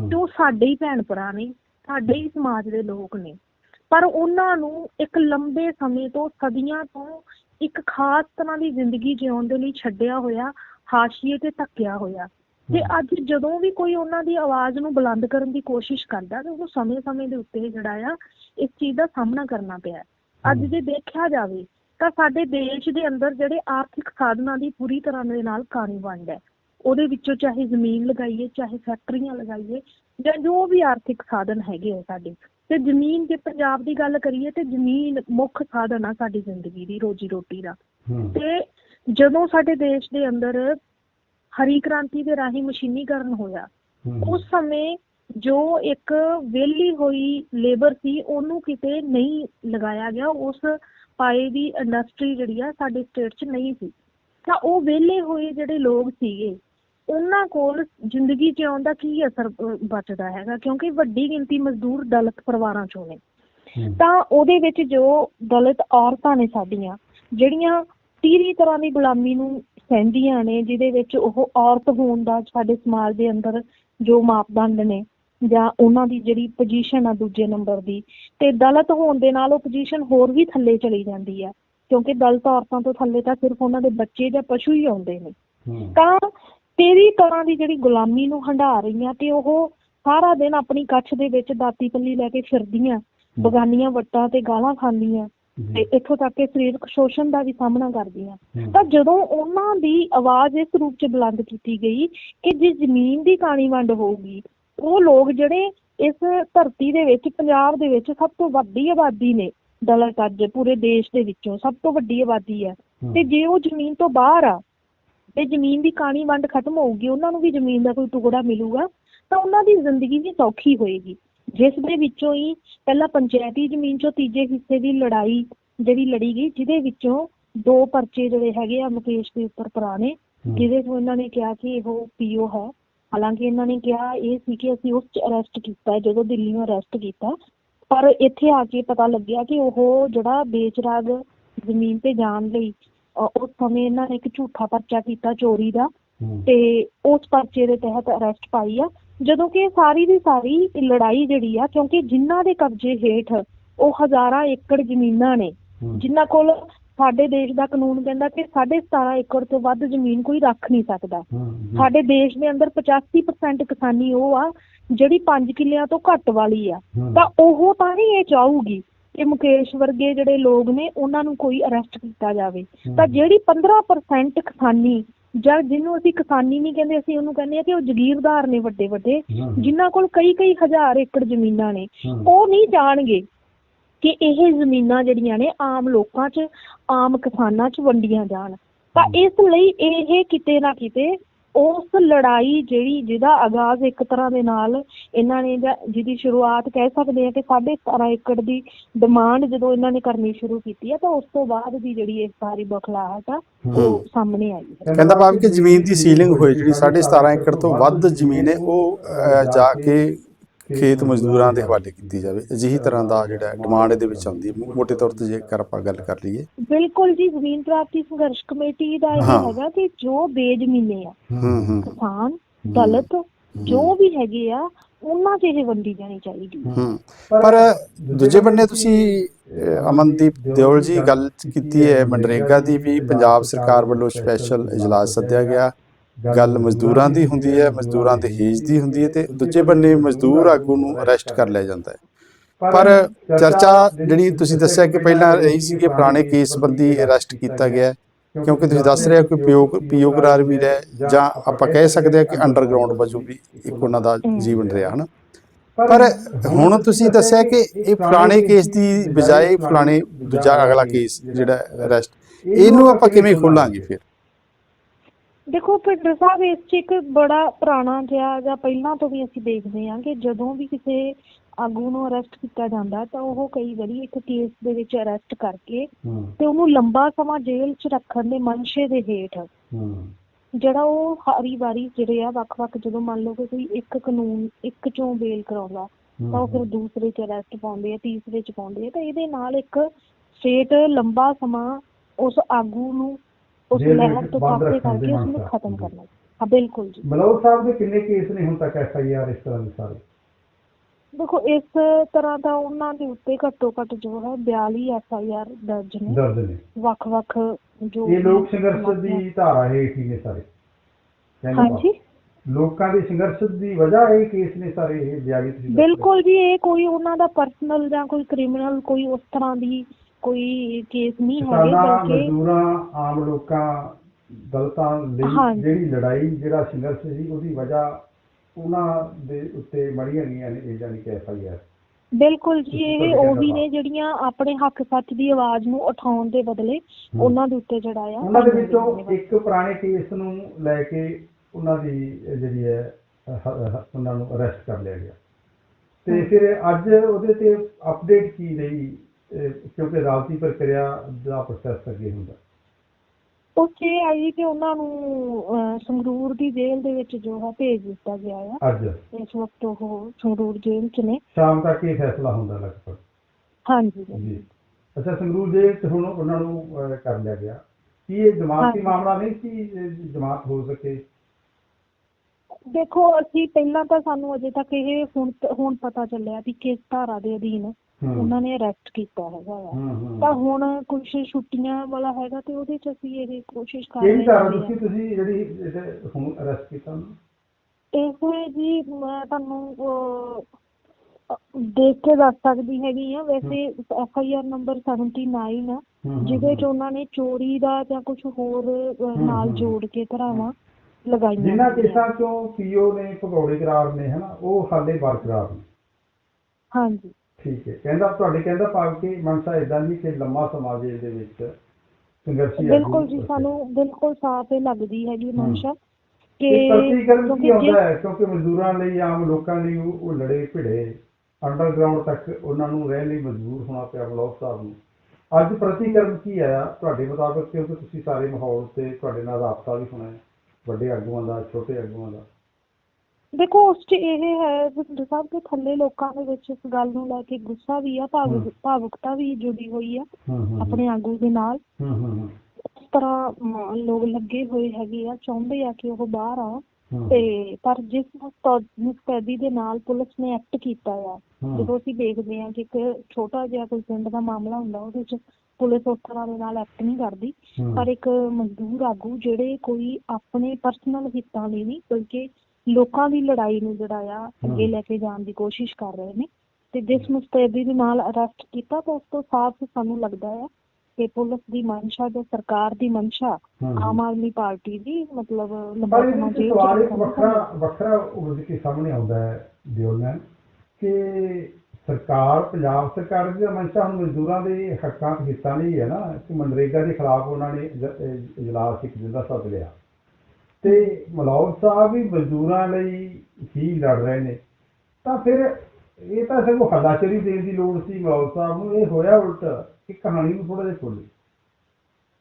ਤੇ ਉਹ ਸਾਡੇ ਹੀ ਭੈਣ ਭਰਾ ਨੇ ਸਾਡੇ ਹੀ ਸਮਾਜ ਦੇ ਲੋਕ ਨੇ। ਪਰ ਉਹਨਾਂ ਨੂੰ ਇੱਕ ਲੰਬੇ ਸਮੇਂ ਤੋਂ ਸਦੀਆਂ ਤੋਂ ਇੱਕ ਖਾਸ ਤਰ੍ਹਾਂ ਦੀ ਜ਼ਿੰਦਗੀ ਜਿਉਣ ਦੇ ਲਈ ਛੱਡਿਆ ਹੋਇਆ ਹਾਸ਼ੀਏ ਤੇ ਧੱਕਿਆ ਹੋਇਆ। ਤੇ ਅੱਜ ਜਦੋਂ ਵੀ ਕੋਈ ਉਹਨਾਂ ਦੀ ਆਵਾਜ਼ ਨੂੰ ਬੁਲੰਦ ਕਰਨ ਦੀ ਕੋਸ਼ਿਸ਼ ਕਰਦਾ ਤੇ ਉਹਨੂੰ ਸਮੇਂ-ਸਮੇਂ ਦੇ ਉੱਤੇ ਜਿਹੜਾ ਆ ਇਸ ਚੀਜ਼ ਦਾ ਸਾਹਮਣਾ ਕਰਨਾ ਪਿਆ। ਅੱਜ। ਜੇ ਦੇਖਿਆ ਜਾਵੇ ਤਾਂ ਸਾਡੇ ਦੇਸ਼ ਦੇ ਅੰਦਰ ਜਿਹੜੇ ਆਰਥਿਕ ਸਾਧਨਾਂ ਦੀ ਪੂਰੀ ਤਰ੍ਹਾਂ ਦੇ ਨਾਲ ਕਾਣੀ ਵੰਡ ਹੈ। ਉਹਦੇ ਵਿੱਚੋਂ ਚਾਹੇ ਜ਼ਮੀਨ ਲਗਾਈਏ ਚਾਹੇ ਫੈਕਟਰੀਆਂ ਲਗਾਈਏ ਜਾਂ ਜੋ ਵੀ ਆਰਥਿਕ ਸਾਧਨ ਹੈਗੇ ਆ ਸਾਡੇ ਤੇ ਜ਼ਮੀਨ ਜੇ ਪੰਜਾਬ ਦੀ ਗੱਲ ਕਰੀਏ ਤੇ ਜ਼ਮੀਨ ਮੁੱਖ ਸਾਧਨ ਆ ਸਾਡੀ ਜ਼ਿੰਦਗੀ ਦੀ ਰੋਜੀ ਰੋਟੀ ਦਾ। ਤੇ ਜਦੋਂ ਸਾਡੇ ਦੇਸ਼ ਦੇ ਅੰਦਰ ਹਰੀ ਕ੍ਰਾਂਤੀ ਦੇ ਰਾਹੀਂ ਮਸ਼ੀਨੀਕਰਨ ਹੋਇਆ ਉਸ ਸਮੇਂ ਜੋ ਇੱਕ ਵਿਹਲੀ ਹੋਈ ਲੇਬਰ ਸੀ ਉਹਨੂੰ ਕਿਤੇ ਨਹੀਂ ਲਗਾਇਆ ਗਿਆ। ਉਸ ਪਾਏ ਦੀ ਇੰਡਸਟਰੀ ਜਿਹੜੀ ਆ ਸਾਡੇ ਸਟੇਟ 'ਚ ਨਹੀਂ ਸੀ। ਤਾਂ ਉਹ ਵਿਹਲੇ ਹੋਏ ਜਿਹੜੇ ਲੋਕ ਸੀਗੇ ਉਹਨਾਂ ਕੋਲ ਜ਼ਿੰਦਗੀ ਜਿਉਣ ਦਾ ਕੀ ਅਸਰ ਅਹ, ਬਚਦਾ ਹੈਗਾ? ਕਿਉਂਕਿ ਵੱਡੀ ਗਿਣਤੀ ਮਜ਼ਦੂਰ ਦਲਿਤ ਪਰਿਵਾਰਾਂ ਚੋਂ ਨੇ। ਤਾਂ ਉਹਦੇ ਵਿੱਚ ਜੋ ਦਲਿਤ ਔਰਤਾਂ ਨੇ ਸਾਡੀਆਂ ਜਿਹੜੀਆਂ ਤੀਰੀ ਤਰ੍ਹਾਂ ਦੀ ਗੁਲਾਮੀ ਨੂੰ ਸਹਿੰਦੀਆਂ ਨੇ ਜਿਹਦੇ ਵਿੱਚ ਉਹ ਔਰਤ ਹੋਣ ਦਾ ਸਾਡੇ ਸਮਾਜ ਦੇ ਅੰਦਰ ਜੋ ਮਾਪਦੰਡ ਨੇ ਜਾਂ ਉਹਨਾਂ ਦੀ ਜਿਹੜੀ ਪੋਜੀਸ਼ਨ ਆ ਦੂਜੇ ਨੰਬਰ ਦੀ ਤੇ ਦਲਿਤ ਹੋਣ ਦੇ ਨਾਲ ਉਹ ਪੋਜੀਸ਼ਨ ਹੋਰ ਵੀ ਥੱਲੇ ਚਲੀ ਜਾਂਦੀ ਆ ਕਿਉਂਕਿ ਦਲਿਤ ਔਰਤਾਂ ਤੋਂ ਥੱਲੇ ਤਾਂ ਸਿਰਫ ਉਹਨਾਂ ਦੇ ਬੱਚੇ ਜਾਂ ਪਸ਼ੂ ਹੀ ਆਉਂਦੇ ਨੇ। ਤਾਂ ਤੇਰੀ ਤਰ੍ਹਾਂ ਦੀ ਜਿਹੜੀ ਗੁਲਾਮੀ ਨੂੰ ਹੰਢਾ ਰਹੀਆਂ ਤੇ ਉਹ ਸਾਰਾ ਦਿਨ ਆਪਣੀ ਕੱਛ ਦੇ ਵਿੱਚ ਦਾਤੀ ਪੱਲੀ ਲੈ ਕੇ ਫਿਰਦੀਆਂ ਬਗਾਨੀਆਂ ਵੱਟਾਂ ਤੇ ਗਾਲਾਂ ਖਾਂਦੀਆਂ ਤੇ ਇੱਥੋਂ ਤੱਕ ਕਿ ਸਰੀਰਕ ਸ਼ੋਸ਼ਣ ਦਾ ਵੀ ਸਾਹਮਣਾ ਕਰਦੀਆਂ। ਤਾਂ ਜਦੋਂ ਉਹਨਾਂ ਦੀ ਆਵਾਜ਼ ਇਸ ਰੂਪ 'ਚ ਬੁਲੰਦ ਕੀਤੀ ਗਈ ਕਿ ਜੇ ਜ਼ਮੀਨ ਦੀ ਕਾਣੀ ਵੰਡ ਹੋਊਗੀ ਉਹ ਲੋਕ ਜਿਹੜੇ ਇਸ ਧਰਤੀ ਦੇ ਵਿੱਚ ਪੰਜਾਬ ਦੇ ਵਿੱਚ ਸਭ ਤੋਂ ਵੱਡੀ ਆਬਾਦੀ ਨੇ ਦਲਿਤ ਅੱਜ ਪੂਰੇ ਦੇਸ਼ ਦੇ ਵਿੱਚੋਂ ਸਭ ਤੋਂ ਵੱਡੀ ਆਬਾਦੀ ਹੈ। ਤੇ ਜੇ ਉਹ ਜ਼ਮੀਨ ਤੋਂ ਬਾਹਰ ਆ ਤੇ ਜ਼ਮੀਨ ਦੀ ਕਾਣੀ ਵੰਡ ਖਤਮ ਹੋਊਗੀ ਉਹਨਾਂ ਨੂੰ ਵੀ ਜ਼ਮੀਨ ਦਾ ਕੋਈ ਟੁਕੜਾ ਮਿਲੂਗਾ ਤਾਂ ਉਹਨਾਂ ਦੀ ਜ਼ਿੰਦਗੀ ਵੀ ਸੌਖੀ ਹੋਏਗੀ। ਜਿਸ ਦੇ ਵਿੱਚੋਂ ਹੀ ਪਹਿਲਾਂ ਪੰਚਾਇਤੀ ਜ਼ਮੀਨ ਚੋਂ ਤੀਜੇ ਹਿੱਸੇ ਦੀ ਲੜਾਈ ਜਿਹੜੀ ਲੜੀ ਗਈ ਜਿਹਦੇ ਵਿੱਚੋਂ ਦੋ ਪਰਚੇ ਜਿਹੜੇ ਹੈਗੇ ਆ ਮੁਕੇਸ਼ ਦੇ ਉੱਪਰ ਪੁਰਾਣੇ ਜਿਹਦੇ ਤੋਂ ਇਹਨਾਂ ਨੇ ਕਿਹਾ ਕਿ ਉਹ ਪੀਓ ਹੈ। ਹਾਲਾਂਕਿ ਇਹਨਾਂ ਨੇ ਕਿਹਾ ਇਹ ਸੀ ਕਿ ਅਸੀਂ ਉਸ ਚ ਅਰੈਸਟ ਕੀਤਾ ਹੈ, ਜਦੋਂ ਦਿੱਲੀੋਂ ਅਰੈਸਟ ਕੀਤਾ। ਪਰ ਇੱਥੇ ਆ ਕੇ ਪਤਾ ਲੱਗਿਆ ਕਿ ਉਹ ਜਿਹੜਾ ਬੇਚਰਾਗ ਜ਼ਮੀਨ ਤੇ ਜਾਣ ਲਈ ਉਸ ਸਮੇਂ ਇਹਨਾਂ ਨੇ ਇੱਕ ਝੂਠਾ ਪਰਚਾ ਕੀਤਾ ਚੋਰੀ ਦਾ ਹੂੰ, ਤੇ ਉਸ ਪਰਚੇ ਦੇ ਤਹਿਤ ਅਰੈਸਟ ਪਾਈ ਆ। ਜਦੋਂ ਕਿ ਸਾਰੀ ਦੀ ਸਾਰੀ ਲੜਾਈ ਜਿਹੜੀ ਆ ਕਿਉਂਕਿ ਜਿਨ੍ਹਾਂ ਦੇ ਕਬਜ਼ੇ ਹੇਠ ਉਹ ਹਜ਼ਾਰਾਂ ਏਕੜ ਜ਼ਮੀਨਾਂ ਨੇ ਹੂੰ, ਜਿਨ੍ਹਾਂ ਕੋਲ ਸਾਡੇ ਦੇਸ਼ ਦਾ ਕਾਨੂੰਨ ਕਹਿੰਦਾ ਕਿ 17.5 ਏਕੜ ਤੋਂ ਵੱਧ ਜ਼ਮੀਨ ਕੋਈ ਰੱਖ ਨਹੀਂ ਸਕਦਾ। ਸਾਡੇ ਦੇਸ਼ ਦੇ ਅੰਦਰ 85% ਕਿਸਾਨੀ ਉਹ ਆ ਜਿਹੜੀ 5 ਕਿੱਲਿਆਂ ਤੋਂ ਘੱਟ ਵਾਲੀ ਆ। ਤਾਂ ਉਹ ਤਾਂ ਹੀ ਇਹ ਚਾਹੂਗੀ ਕਿ ਮੁਕੇਸ਼ ਵਰਗੇ ਜਿਹੜੇ ਲੋਕ ਨੇ ਉਹਨਾਂ ਨੂੰ ਕੋਈ ਅਰੈਸਟ ਕੀਤਾ ਜਾਵੇ। ਤਾਂ ਜਿਹੜੀ 15% ਕਿਸਾਨੀ ਜਾਂ ਜਿਹਨੂੰ ਅਸੀਂ ਕਿਸਾਨੀ ਨਹੀਂ ਕਹਿੰਦੇ ਅਸੀਂ ਉਹਨੂੰ ਕਹਿੰਦੇ ਆ ਕਿ ਉਹ ਜ਼ਗੀਰਦਾਰ ਨੇ ਵੱਡੇ ਵੱਡੇ ਜਿਨ੍ਹਾਂ ਕੋਲ ਕਈ ਕਈ ਹਜ਼ਾਰ ਏਕੜ ਜ਼ਮੀਨਾਂ ਨੇ। ਉਹ ਨਹੀਂ ਜਾਣਗੇ। ਕਿ ਇਹ ਜ਼ਮੀਨਾਂ ਜਿਹੜੀਆਂ ਨੇ ਆਮ ਲੋਕਾਂ 'ਚ ਆਮ ਕਿਸਾਨਾਂ 'ਚ ਵੰਡੀਆਂ ਜਾਣ ਤਾਂ। ਇਸ ਲਈ ਇਹ ਕਿਤੇ ਨਾ ਕਿਤੇ ਉਸ ਲੜਾਈ ਜਿਹੜੀ ਜਿਹਦਾ ਆਗਾਜ਼ ਇੱਕ ਤਰ੍ਹਾਂ ਦੇ ਨਾਲ ਇਹਨਾਂ ਨੇ ਜਾਂ ਜਿਹਦੀ ਸ਼ੁਰੂਆਤ ਕਹਿ ਸਕਦੇ ਆ ਕਿ 17.5 ਏਕੜ ਦੀ ਡਿਮਾਂਡ ਜਦੋਂ ਇਹਨਾਂ ਨੇ ਕਰਨੀ ਸ਼ੁਰੂ ਕੀਤੀ ਆ ਤਾਂ ਉਸ ਤੋਂ ਬਾਅਦ ਦੀ ਜਿਹੜੀ ਇਹ ਸਾਰੀ ਬਖਲਾਹਟ ਆ ਹੂੰ। ਉਹ ਸਾਹਮਣੇ ਆਈ ਹੈ ਕਹਿੰਦਾ ਭਾਵ ਕਿ ਜ਼ਮੀਨ ਦੀ ਸੀਲਿੰਗ ਹੋਈ ਜਿਹੜੀ 17.5 ਏਕੜ ਤੋਂ ਵੱਧ ਜ਼ਮੀਨ ਹੈ ਉਹ ਜਾ ਕੇ ਖੇਤ ਮਜ਼ਦੂਰਾਂ ਦੇ ਹਵਾਲੇ ਕੀਤੀ ਜਾਵੇ। ਅਜਿਹੀ ਤਰ੍ਹਾਂ ਦਾ ਜਿਹੜਾ ਡਿਮਾਂਡ ਇਹਦੇ ਵਿੱਚ ਆਉਂਦੀ ਹੈ। ਮੋਟੇ ਤੌਰ ਤੇ ਜੇਕਰ ਆਪਾਂ ਗੱਲ ਕਰ ਲਈਏ। ਬਿਲਕੁਲ ਜੀ ਜ਼ਮੀਨ ਪ੍ਰਾਪਤੀ ਸੰਘਰਸ਼ ਕਮੇਟੀ ਦਾ ਇਹ। ਹੈਗਾ ਕਿ ਜੋ ਬੇਜ਼ਮੀਨੇ ਆ ਹੂੰ ਹੂੰ। ਕਿਸਾਨ ਦਲਿਤ ਜੋ ਵੀ ਹੈਗੇ ਆ ਉਹਨਾਂ 'ਚ ਇਹ ਵੰਡੀ ਜਾਣੀ ਚਾਹੀਦੀ ਹੈ। ਪਰ ਦੂਜੇ ਬੰਨੇ ਤੁਸੀਂ ਅਮਨਦੀਪ ਦਿਓਲ ਜੀ ਗੱਲ ਕੀਤੀ ਹੈ ਮਨਰੇਗਾ ਦੀ ਵੀ ਪੰਜਾਬ ਸਰਕਾਰ ਵੱਲੋਂ ਸਪੈਸ਼ਲ ਇਜਲਾਸ ਸੱਦਿਆ ਗਿਆ। ਗੱਲ ਮਜ਼ਦੂਰਾਂ ਦੀ ਹੁੰਦੀ ਹੈ ਮਜ਼ਦੂਰਾਂ ਦੇ ਹੇਜ ਦੀ ਹੁੰਦੀ ਹੈ ਤੇ ਦੂਜੇ ਬੰਨੇ ਮਜ਼ਦੂਰ ਆਗੂ ਨੂੰ ਅਰੈਸਟ ਕਰ ਲਿਆ ਜਾਂਦਾ ਹੈ। ਪਰ ਚਰਚਾ ਜਿਹੜੀ ਤੁਸੀਂ ਦੱਸਿਆ ਕਿ ਪਹਿਲਾਂ ਇਹੀ ਸੀ ਕਿ ਪੁਰਾਣੇ ਕੇਸ ਸੰਬੰਧੀ ਅਰੈਸਟ ਕੀਤਾ ਗਿਆ ਕਿਉਂਕਿ ਤੁਸੀਂ ਦੱਸ ਰਹੇ ਹੋ ਕਿ ਪੀਓ ਪੀਓ ਕਰਾਰ ਵੀ ਰਿਹਾ ਜਾਂ ਆਪਾਂ ਕਹਿ ਸਕਦੇ ਹਾਂ ਕਿ ਅੰਡਰਗਰਾਉਂਡ ਵਜੋਂ ਵੀ ਇੱਕ ਉਹਨਾਂ ਦਾ ਜੀਵਨ ਰਿਹਾ ਹਨਾ? ਪਰ ਹੁਣ ਤੁਸੀਂ ਦੱਸਿਆ ਕਿ ਇਹ ਫਲਾਣੇ ਕੇਸ ਦੀ ਬਜਾਏ ਫਲਾਣੇ ਦੂਜਾ ਅਗਲਾ ਕੇਸ ਜਿਹੜਾ ਅਰੈਸਟ ਇਹਨੂੰ ਆਪਾਂ ਕਿਵੇਂ ਖੋਲਾਂਗੇ? ਫਿਰ? ਦੇਖੋ ਭਿੰਡਰ ਸਾਹਿਬ ਇਸ 'ਚ ਇੱਕ ਬੜਾ ਪੁਰਾਣਾ ਜਿਹਾ ਜਾਂ ਪਹਿਲਾਂ ਤੋਂ ਵੀ ਅਸੀਂ ਦੇਖਦੇ ਹਾਂ ਕਿ ਜਦੋਂ ਵੀ ਕਿਸੇ ਆਗੂ ਨੂੰ ਅਰੈਸਟ ਕੀਤਾ ਜਾਂਦਾ ਤਾਂ ਉਹ ਕਈ ਵਾਰੀ ਇੱਕ ਕੇਸ ਦੇ ਵਿੱਚ ਅਰੈਸਟ ਕਰਕੇ ਤੇ ਉਹਨੂੰ ਲੰਬਾ ਸਮਾਂ ਜੇਲ੍ਹ 'ਚ ਰੱਖਣ ਦੇ ਮਨਸ਼ੇ ਦੇ ਹੇਠ ਜਿਹੜਾ ਉਹ ਹਾਰੀ ਵਾਰੀ ਜਿਹੜੇ ਆ ਵੱਖ-ਵੱਖ ਜਦੋਂ ਮੰਨ ਲਓ ਕਿ ਕੋਈ ਇੱਕ ਕਾਨੂੰਨ ਇੱਕ ਚੋਂ ਬੇਲ ਕਰਾਉਂਦਾ ਤਾਂ ਉਹ ਫਿਰ ਦੂਸਰੇ 'ਚ ਅਰੈਸਟ ਪਾਉਂਦੇ ਆ ਤੀਸਰੇ 'ਚ ਪਾਉਂਦੇ ਆ ਤਾਂ ਇਹਦੇ ਨਾਲ ਇੱਕ ਸਟੇਟ ਲੰਬਾ ਸਮਾਂ ਉਸ ਆਗੂ ਨੂੰ ਉਸ ਵਿੱਚ ਤੋਂ ਦੇ ਕਰਕੇ ਉਸਨੂੰ ਮਨਸ਼ਾ। ਖਤਮ ਕਰਨਾ ਹਾਂ ਬਿਲਕੁਲ ਜੀ। ਮਲੌਦ ਸਾਹਿਬ ਦੇ ਕਿੰਨੇ ਕੇਸ ਨੇ ਹੁਣ ਤੱਕ ਐਫ ਆਈ ਆਰ ਇਸ ਤਰ੍ਹਾਂ ਦੇ ਸਾਰੇ? ਦੇਖੋ ਇਸ ਤਰ੍ਹਾਂ ਦਾ ਉਹਨਾਂ ਦੇ ਉੱਤੇ ਘੱਟੋ ਘੱਟ ਜੋ ਹੈ 42 ਐਫ ਆਈ ਆਰ ਦਰਜ ਨੇ। ਦਰਜ ਨੇ। ਵੱਖ-ਵੱਖ ਜੋ ਇਹ ਲੋਕ ਸੰਘਰਸ਼ ਦੀ ਧਾਰਾ ਹੇਠ ਹੀ ਨੇ ਸਾਰੇ। ਹਾਂਜੀ। ਲੋਕਾਂ ਦੇ ਸੰਘਰਸ਼ ਦੀ ਵਜ੍ਹਾ ਇਹ ਕੇਸ ਨੇ ਸਾਰੇ ਇਹ ਬਿਆਲੀ ਤੁਸੀਂ ਦੱਸ ਰਹੇ ਹੋ। ਬਿਲਕੁਲ ਜੀ ਇਹ ਕੋਈ ਉਹਨਾਂ ਦਾ ਪਰਸਨਲ ਜਾਂ ਕੋਈ ਕ੍ਰਿਮੀਨਲ ਕੋਈ ਉਸ ਤਰ੍ਹਾਂ ਦੀ ਕੋਈ ਕੇਸ ਨਹੀਂ ਹੈਗੇ ਕਿਸਾਨਾਂ ਬਲਕਿ ਮਜ਼ਦੂਰਾਂ ਆਮ ਲੋਕਾਂ ਦਲਤਾਂ ਲਈ ਹਾਂਜੀ। ਜਿਹੜੀ ਲੜਾਈ ਜਿਹੜਾ ਸੰਘਰਸ਼ ਸੀ ਉਹਦੀ ਵਜ੍ਹਾ ਉਹਨਾਂ ਦੇ ਉੱਤੇ ਮੜੀਆਂ ਗਈਆਂ ਨੇ ਇਹ ਜਾਨੀ ਕਿ ਐਫ ਆਈ ਆਰ ਬਿਲਕੁਲ ਜੀ ਇਹ ਕਹਿਣ ਉਹੀ ਨੇ ਜਿਹੜੀਆਂ ਆਪਣੇ ਹੱਕ ਸੱਚ ਦੀ ਆਵਾਜ਼ ਨੂੰ ਉਠਾਉਣ ਦੇ ਬਦਲੇ ਉਹਨਾਂ ਦੇ ਉੱਤੇ ਜਿਹੜਾ ਆ ਉਹਨਾਂ ਦੇ ਵਿੱਚੋਂ। ਇੱਕ ਪੁਰਾਣੇ ਕੇਸ ਨੂੰ ਲੈ ਕੇ ਉਹਨਾਂ ਦੀ ਜਿਹੜੀ ਹੈ ਉਹਨਾਂ ਨੂੰ ਅਰੈਸਟ ਕਰ ਲਿਆ ਗਿਆ। ਤੇ ਫਿਰ ਅੱਜ ਉਹਦੇ ਤੇ ਅਪਡੇਟ ਕੀ ਰਹੀ? ਕਿਉਂਕਿ ਅਦਾਲਤੀ ਪ੍ਰਕਿਰਿਆ ਦਾ ਪ੍ਰੋਸੈਸ ਅੱਗੇ ਹੁੰਦਾ। ਇਹ ਆਈ ਕਿ ਉਹਨਾਂ ਨੂੰ ਸੰਗਰੂਰ ਦੀ ਜੇਲ੍ਹ ਦੇ ਵਿੱਚ ਜੋ ਹੈ ਭੇਜ ਦਿੱਤਾ ਗਿਆ ਆ। ਅੱਜ। ਇਸ ਵਕਤ ਉਹ ਸੰਗਰੂਰ ਜੇਲ੍ਹ 'ਚ ਨੇ। ਸ਼ਾਮ ਤੱਕ ਇਹ ਫੈਸਲਾ ਹੁੰਦਾ ਲਗਭਗ। ਹਾਂਜੀ। ਜੀ। ਅੱਛਾ ਸੰਗਰੂਰ ਜੇਲ੍ਹ 'ਚ ਹੁਣ ਉਹਨਾਂ ਨੂੰ ਕਰ ਲਿਆ ਗਿਆ। ਕੀ ਇਹ ਜਮਾਤੀ। ਮਾਮਲਾ ਨਹੀਂ ਸੀ ਜਮਾਤ ਹੋ ਸਕੇ? ਦੇਖੋ ਅਸੀਂ ਪਹਿਲਾਂ ਤਾਂ ਸਾਨੂੰ ਅਜੇ ਤੱਕ ਇਹ ਹੁਣ ਹੁਣ ਪਤਾ ਚੱਲਿਆ ਵੀ ਕਿਸ ਧਾਰਾ ਦੇ ਅਧੀਨ ਹੂੰ ਉਹਨਾਂ ਨੇ ਅਰੈਸਟ ਕੀਤਾ ਹੈਗਾ ਹੂੰ ਹੂੰ। ਤਾਂ ਹੁਣ ਕੁਝ ਛੁੱਟੀਆਂ ਵਾਲਾ ਹੈਗਾ ਤੇ ਉਹਦੇ 'ਚ ਅਸੀਂ ਇਹ ਕੋਸ਼ਿਸ਼ ਕਰ ਕਿਹੜੀ ਰਹੇ ਹਾਂ ਤੁਸੀਂ ਤੁਸੀਂ ਜਿਹੜੀ ਹੁਣ ਅਰੈਸਟ ਕੀਤਾ ਉਹਨੂੰ? ਇਹ ਜੀ ਮੈਂ ਤੁਹਾਨੂੰ ਅਹ, ਅਹ, ਦੇਖ ਕੇ ਦੱਸ ਸਕਦੀ ਹੈਗੀ ਆ। ਵੈਸੇ ਐਫ ਆਈ ਆਰ ਨੰਬਰ 79 ਆ ਜਿਹਦੇ ਚ। ਉਹਨਾਂ ਨੇ ਚੋਰੀ ਦਾ ਜਾਂ ਕੁਝ ਹੋਰ ਅਹ, ਨਾਲ। ਜੋੜ ਕੇ ਧਰਾਵਾਂ ਲਗਾਈਆਂ ਜਿਨ੍ਹਾਂ ਹੋਈਆਂ। ਕੇਸਾਂ ਚੋਂ ਪੀਓ ਨੇ ਭਗੌੜੇ ਕਰਾਰ ਨੇ ਹਨਾ ਉਹ ਹਾਲੇ ਬਰਕਰਾਰ ਨੇ। ਹਾਂਜੀ। ਠੀਕ ਹੈ। ਕਹਿੰਦਾ ਤੁਹਾਡੇ ਕਹਿੰਦਾ ਭਾਵ ਕਿ ਮਨਸਾ ਇਦਾਂ ਦੀ ਕਿ ਲੰਮਾ ਸਮਾਂ ਜੇਲ੍ਹ ਦੇ ਵਿੱਚ ਸੰਘਰਸ਼ੀ ਆਗੂ ਬਿਲਕੁਲ ਜੀ। ਸਾਨੂੰ ਬਿਲਕੁਲ ਸਾਫ਼ ਇਹ ਲੱਗਦੀ ਹੈਗੀ। ਮਨਸ਼ਾ ਕਿ ਇਹ ਪ੍ਰਤੀਕਰਮ ਕੀ ਕਿਉਂਕਿ ਆਉਂਦਾ ਹੈ? ਕਿਉਂਕਿ ਮਜ਼ਦੂਰਾਂ ਲਈ ਆਮ ਲੋਕਾਂ ਲਈ ਉਹ ਉਹ ਲੜੇ ਭਿੜੇ। ਅੰਡਰਗਰਾਉਂਡ ਤੱਕ ਉਹਨਾਂ ਨੂੰ ਰਹਿਣ ਲਈ ਮਜਬੂਰ ਹੋਣਾ ਪਿਆ ਬਲੌਕ ਸਾਹਿਬ ਨੂੰ। ਅੱਜ ਪ੍ਰਤੀਕਰਮ ਕੀ ਆਇਆ ਤੁਹਾਡੇ ਮੁਤਾਬਕ ਕਿਉਂਕਿ ਤੁਸੀਂ ਸਾਰੇ ਮਾਹੌਲ ਤੇ ਤੁਹਾਡੇ ਨਾਲ ਰਾਬਤਾ ਵੀ ਹੋਣਾ ਹੈ। ਵੱਡੇ ਆਗੂਆਂ ਦਾ ਛੋਟੇ ਆਗੂਆਂ ਦਾ। ਦੇਖੋ ਉਸ 'ਚ ਇਹ ਹੈ ਵਿੰਦਰ ਸਾਹਿਬ ਕਿ ਥੱਲੇ ਲੋਕਾਂ ਦੇ ਵਿੱਚ ਇਸ ਗੱਲ ਨੂੰ ਲੈ ਕੇ ਗੁੱਸਾ ਵੀ ਆ ਭਾਵੁਕ। ਭਾਵੁਕਤਾ ਵੀ ਜੁੜੀ ਹੋਈ ਆ ਆਪਣੇ ਆਗੂ ਦੇ ਨਾਲ ਹੂੰ ਹੂੰ ਹੂੰ ਇਸ ਤਰ੍ਹਾਂ ਲੋਕ ਲੱਗੇ ਹੋਏ ਹੈਗੇ ਆ ਚਾਹੁੰਦੇ ਆ ਕਿ ਉਹ ਬਾਹਰ ਹੂੰ ਤੇ ਪਰ ਜਿਸ ਮੁਸਤੈ- ਮੁਸਤੈਦੀ ਦੇ ਨਾਲ ਪੁਲਿਸ ਨੇ ਐਕਟ ਕੀਤਾ ਆ। ਜਦੋਂ ਅਸੀਂ ਦੇਖਦੇ ਹਾਂ ਕਿ ਇੱਕ ਛੋਟਾ ਜਿਹਾ ਕੋਈ ਪਿੰਡ ਦਾ ਮਾਮਲਾ ਹੁੰਦਾ ਉਹਦੇ ਵਿੱਚ ਪੁਲਿਸ ਉਸ ਤਰ੍ਹਾਂ ਦੇ ਨਾਲ ਐਕਟ ਨਹੀਂ ਕਰਦੀ। ਪਰ ਇੱਕ ਮਜ਼ਦੂਰ ਆਗੂ ਜਿਹੜੇ ਕੋਈ ਆਪਣੇ ਪਰਸਨਲ ਹਿੱਤਾਂ ਲਈ ਨਹੀਂ ਬਲਕਿ ਲੋਕਾਂ ਦੀ ਲੜਾਈ ਨੂੰ ਜਿਹੜਾ ਆ ਅੱਗੇ ਹੂੰ। ਲੈ ਕੇ ਜਾਣ ਦੀ ਕੋਸ਼ਿਸ਼ ਕਰ ਰਹੇ ਨੇ ਤੇ ਜਿਸ ਮੁਸਤੈਦੀ ਦੇ ਨਾਲ ਅਰੈਸਟ ਕੀਤਾ ਤਾਂ ਉਸ ਤੋਂ ਸਾਫ਼ ਸਾਨੂੰ ਲੱਗਦਾ ਆ ਕਿ ਪੁਲਿਸ ਦੀ ਮਨਸ਼ਾ ਜਾਂ ਸਰਕਾਰ ਦੀ ਮਨਸ਼ਾ ਹੂੰ। ਆਮ ਆਦਮੀ ਪਾਰਟੀ ਦੀ ਮਤਲਬ ਲੰਬਾ ਪਰ ਸਮਾਂ ਇਹਦੇ ਵਿੱਚ ਜੇਲ੍ਹ 'ਚ ਸਵਾਲ ਇੱਕ ਰੱਖਣ ਦਾ ਵੱਖਰਾ ਵੱਖਰਾ ਉੱਠ ਕੇ ਸਾਹਮਣੇ ਆਉਂਦਾ ਹੈ ਦਿਓਲਨ ਕਿ ਸਰਕਾਰ ਪੰਜਾਬ ਸਰਕਾਰ ਦੀ ਮਨਸ਼ਾ ਹੁਣ ਮਜ਼ਦੂਰਾਂ ਦੇ ਹੱਕਾਂ ਤੇ ਹਿੱਸਾ ਨਹੀਂ ਹੈ ਨਾ ਕਿ ਮਨਰੇਗਾ ਦੇ ਖਿਲਾਫ ਉਹਨਾਂ ਨੇ ਇਜਲਾਸ ਇੱਕ ਦਿਨ ਦਾ ਸੱਦ ਲਿਆ ਤੇ ਮਲੌਦ ਸਾਹਿਬ ਵੀ ਮਜ਼ਦੂਰਾਂ ਲਈ ਹੀ ਲੜ ਰਹੇ ਨੇ। ਤਾਂ ਫਿਰ ਇਹ ਤਾਂ ਸਗੋਂ ਹੱਲਾਸ਼ੇਰੀ ਦੇਣ ਦੀ ਲੋੜ ਸੀ ਮਲੌਦ ਸਾਹਿਬ ਨੂੰ। ਇਹ ਹੋਇਆ ਉਲਟ ਕਿ ਕਹਾਣੀ ਨੂੰ ਥੋੜਾ ਜਿਹਾ ਖੋਲ੍ਹੋ